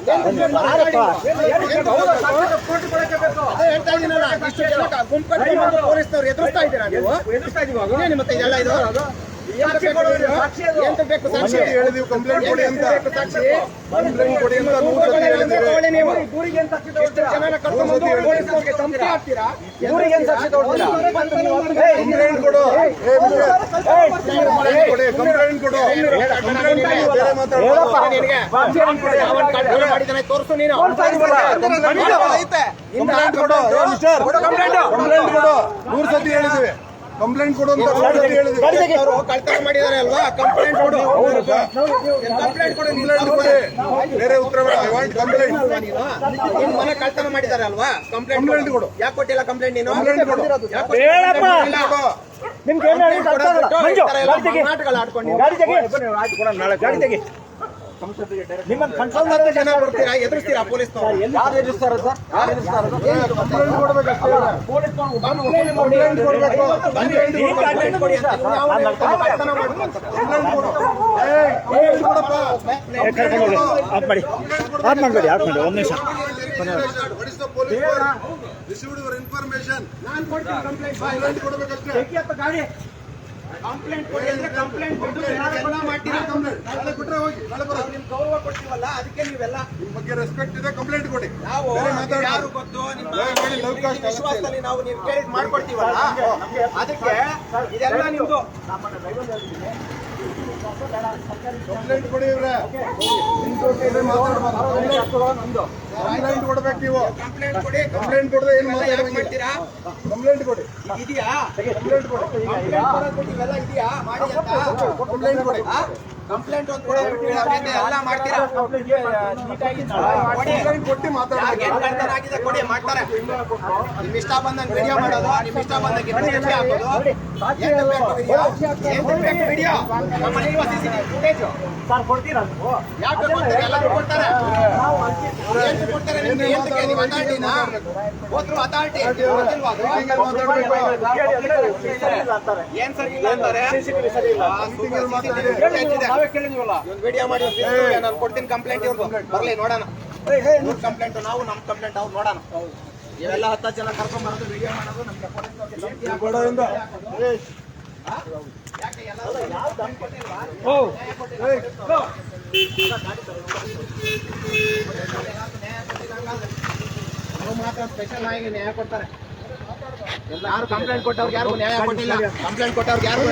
G: ಅದೇ ಹೇಳ್ತಾ ಇದೀನಲ್ಲ ಇಷ್ಟು ಜನ ಗುಂಪು ಪೊಲೀಸ್ನವ್ರು ಎದುರಿಸ್ತಾ ಇದ್ದೀರಾ ನೀವು? ಇನ್ನೇನು ಮತ್ತೆ ಇದೆಲ್ಲ ಇದು? ಬೇಕು ಸಾಕ್ಷಿ
C: ಹೇಳಿದೀವಿ ಕಂಪ್ಲೇಂಟ್ ಕೊಡಿ ಅಂತ ಕಂಪ್ಲೇಂಟ್ ಕೊಡಿ ಅಂತ ನೂರು ಸತಿ ಹೇಳಿದ್ದೀವಿ
G: ತಗೊಳ್ಳಿ ನೀವು ಇಷ್ಟು ಜನನ ಕರ್ಕೊಂಡು ಬಂದು ಪೊಲೀಸ್ನವ್ರಿಗೆ ಧಮಕಿ ಹಾಕ್ತೀರಾ
C: ಕಂಪ್ಲೇಂಟ್ ಕೊಡು ಕಂಪ್ಲೇಂಟ್ ಕೊಡಿ ಕಂಪ್ಲೇಂಟ್ ಕೊಡು ಕಂಪ್ಲೇಂಟ್ ಕೊಡು ಬೇರೆ ಮಾತಾಡೋದು
G: ನಿನಗೆ ಅವನ್ ಕಳ್ತನ ಮಾಡಿದ್ದಾನೆ ತೋರಿಸು ನೀನು
C: ಕಂಪ್ಲೇಂಟ್ ಕೊಡು ಮಿಸ್ಟರ್ ಕಂಪ್ಲೇಂಟ್ ಕೊಡು ನೂರು ಸತಿ ಹೇಳಿದ್ದೀವಿ ಕಂಪ್ಲೇಂಟ್
G: ಕೊಡುವಂತ ಕಳ್ತನ ಮಾಡಿದ್ದಾರೆ ಅಲ್ವಾ? ಕಂಪ್ಲೇಂಟ್ ಕೊಡು. ಕಂಪ್ಲೇಂಟ್ ಕೊಡು ಇಂಗ್ಲೆಂಡ್
C: ಕಂಪ್ಲೇಂಟ್ ಕೊಡಿ. ಬೇರೆ ಉತ್ತರ ಕಂಪ್ಲೇಂಟ್
G: ನಿನ್ ಮನೆ ಕಳ್ತನ ಮಾಡಿದಾರೆ ಅಲ್ವಾ? ಕಂಪ್ಲೇಂಟ್
C: ಕಂಪ್ಲೇಂಟ್ ಕೊಡು.
G: ಯಾಕೆ ಕೊಟ್ಟಿಲ್ಲ ಕಂಪ್ಲೇಂಟ್ ನೀನು?
C: ಕಂಪ್ಲೇಂಟ್ ಕೊಡು.
G: ಯಾಕ್ ಕೂಡ. ನಾಳೆ
A: ಗಾಡಿ
G: ನಿಮ್ಗೆ
A: ಗಾಡಿ. ಗಾಡಿ ಗಾಡಿ ನಿಮ್ಮನ್ನ ಕಂಟ್ರೋಲ್
G: ಹತ್ತು ಜನ ಬರ್ತೀರಾ ಎದುರಿಸ್ತೀರಾ ಪೊಲೀಸ್
B: ಯಾರು ಆಫ್ ಮಾಡಿ ಯಾರು ಎದುರಿಸ್ತಾರ
C: ಇನ್ಫಾರ್ಮೇಶನ್
G: ನಾನು ಕೊಡ್ತೀನಿ ಕಂಪ್ಲೇಂಟ್
C: ಕೊಡ್ಬೇಕಷ್ಟೇ
G: ಕಂಪ್ಲೇಂಟ್ ಕೊಡಿ ಅಂದ್ರೆ ಕಂಪ್ಲೇಂಟ್ ಕೊಟ್ಟು ಎಲ್ಲ ಮಾಡ್ತೀರಾ?
C: ನಾಳೆ ಕೊಟ್ರೆ ಹೋಗಿ ನಾಳೆ ಬರೋ
G: ನಿಮ್ ಗೌರವ ಕೊಡ್ತೀವಲ್ಲ ಅದಕ್ಕೆ ನೀವೆಲ್ಲ
C: ನಿಮ್ ಬಗ್ಗೆ ರೆಸ್ಪೆಕ್ಟ್ ಇದೆ ಕಂಪ್ಲೇಂಟ್ ಕೊಡಿ.
G: ನಾವು ಯಾರು ಗೊತ್ತು? ನಿಮ್ಮ ವಿಶ್ವಾಸದಲ್ಲಿ ನಾವು ನೀವು ಕೇಳಿದ್ ಮಾಡ್ಕೊಡ್ತೀವಲ್ಲ? ಅದಕ್ಕೆ ಇದೆಲ್ಲ ನಿಮ್ದು
C: ಕಂಪ್ಲೇಂಟ್ ಕೊಡಿ ಇವ್ರೆ. ಕಂಪ್ಲೇಂಟ್ ಕೊಡ್ಬೇಕು ನೀವು.
G: ಕಂಪ್ಲೇಂಟ್ ಕೊಡಿ.
C: ಕಂಪ್ಲೇಂಟ್ ಕೊಡದೆ ಏನು
G: ಮಾಡ್ತೀರಾ?
C: ಕಂಪ್ಲೇಂಟ್ ಕೊಡಿ.
G: ಇದೆಯಾ?
C: ಕಂಪ್ಲೇಂಟ್ ಕೊಡಿ.
G: ಕಂಪ್ಲೇಂಟ್ ಕೊಡಿ ಇವೆಲ್ಲ ಇದೆಯಾ? ಮಾಡಿ ಅಂತ?
C: ಕಂಪ್ಲೇಂಟ್ ಕೊಡಿ.
G: ಕಂಪ್ಲೇಂಟ್ ಒಂದು ಕೊಡಿ ಎಲ್ಲ ಮಾಡ್ತೀರಾ? ಕೊಡಿ.
C: ಕಂಪ್ಲೇಂಟ್ ಕೊಟ್ಟು ಮಾತಾಡಿ.
G: ಯಾಕೆ ಕಳ್ತನ ಆಗಿದೆ ಕೊಡಿ ಮಾಡ್ತಾರೆ. ನಿಮ್ ಇಷ್ಟ ಬಂದಂಗೆ ವಿಡಿಯೋ ಮಾಡೋದು ನಿಮ್ ಇಷ್ಟ ಬಂದಂಗೆ ಹಾಕೋದು. ಏನ್ ಬೇಕು ವಿಡಿಯೋ ಏನ್ ಬೇಕು ವಿಡಿಯೋ ನಮ್ಮ ಸರ್ footage. ಯಾಕೆ ಕೊಡ್ತಾರೆ ಎಲ್ಲರೂ ಕೊಡ್ತಾರೆ. ಏನ್ ಕೊಡ್ತಾರೆ ನಿಮ್ಗೆ ಏನ್ಕ್ಕೆ ನೀವು ಅಥಾರಿಟಿನ ಹೋದ್ರು ಅಥಾರಿಟಿ? ಏನ್ ಸರಿ ಇಲ್ಲ ಅಂತಾರೆ ವಿಡಿಯೋ ಮಾಡಿ ನಾನು ಕೊಡ್ತೀನಿ ಕಂಪ್ಲೇಂಟ್ ಇವ್ರದ್ದು ಬರ್ಲಿ ನೋಡೋಣ ಕಂಪ್ಲೇಂಟ್ ನಾವು ನಮ್ಮ ಕಂಪ್ಲೇಂಟ್ ಅವ್ರು ನೋಡೋಣ ಇವೆಲ್ಲ ಹತ್ತು ಜನ ಕರ್ಕೊಂಡ್ ಬರೋದು ವಿಡಿಯೋ ಮಾಡೋದು ನಮ್ಗೆ? ಯಾಕೆ ಎಲ್ಲರೂ ಯಾವ ಧಮ್ಕಿ ಕೊಟ್ಟಿಲ್ವಾ? ನ್ಯಾಯ ಕೊಟ್ಟಿಲ್ವಾ? ಅವ್ರು ಮಾತ್ರ ಸ್ಪೆಷಲ್ ಆಗಿ ನ್ಯಾಯ ಕೊಡ್ತಾರೆ. ಯಾರು ಕಂಪ್ಲೇಂಟ್ ಕೊಟ್ಟವ್ರಿಗೆ ಯಾರು ನ್ಯಾಯ ಕೊಟ್ಟಿಲ್ಲ. ಕಂಪ್ಲೇಂಟ್ ಕೊಟ್ಟವ್ರಿಗೆ ಯಾರಿಗೂ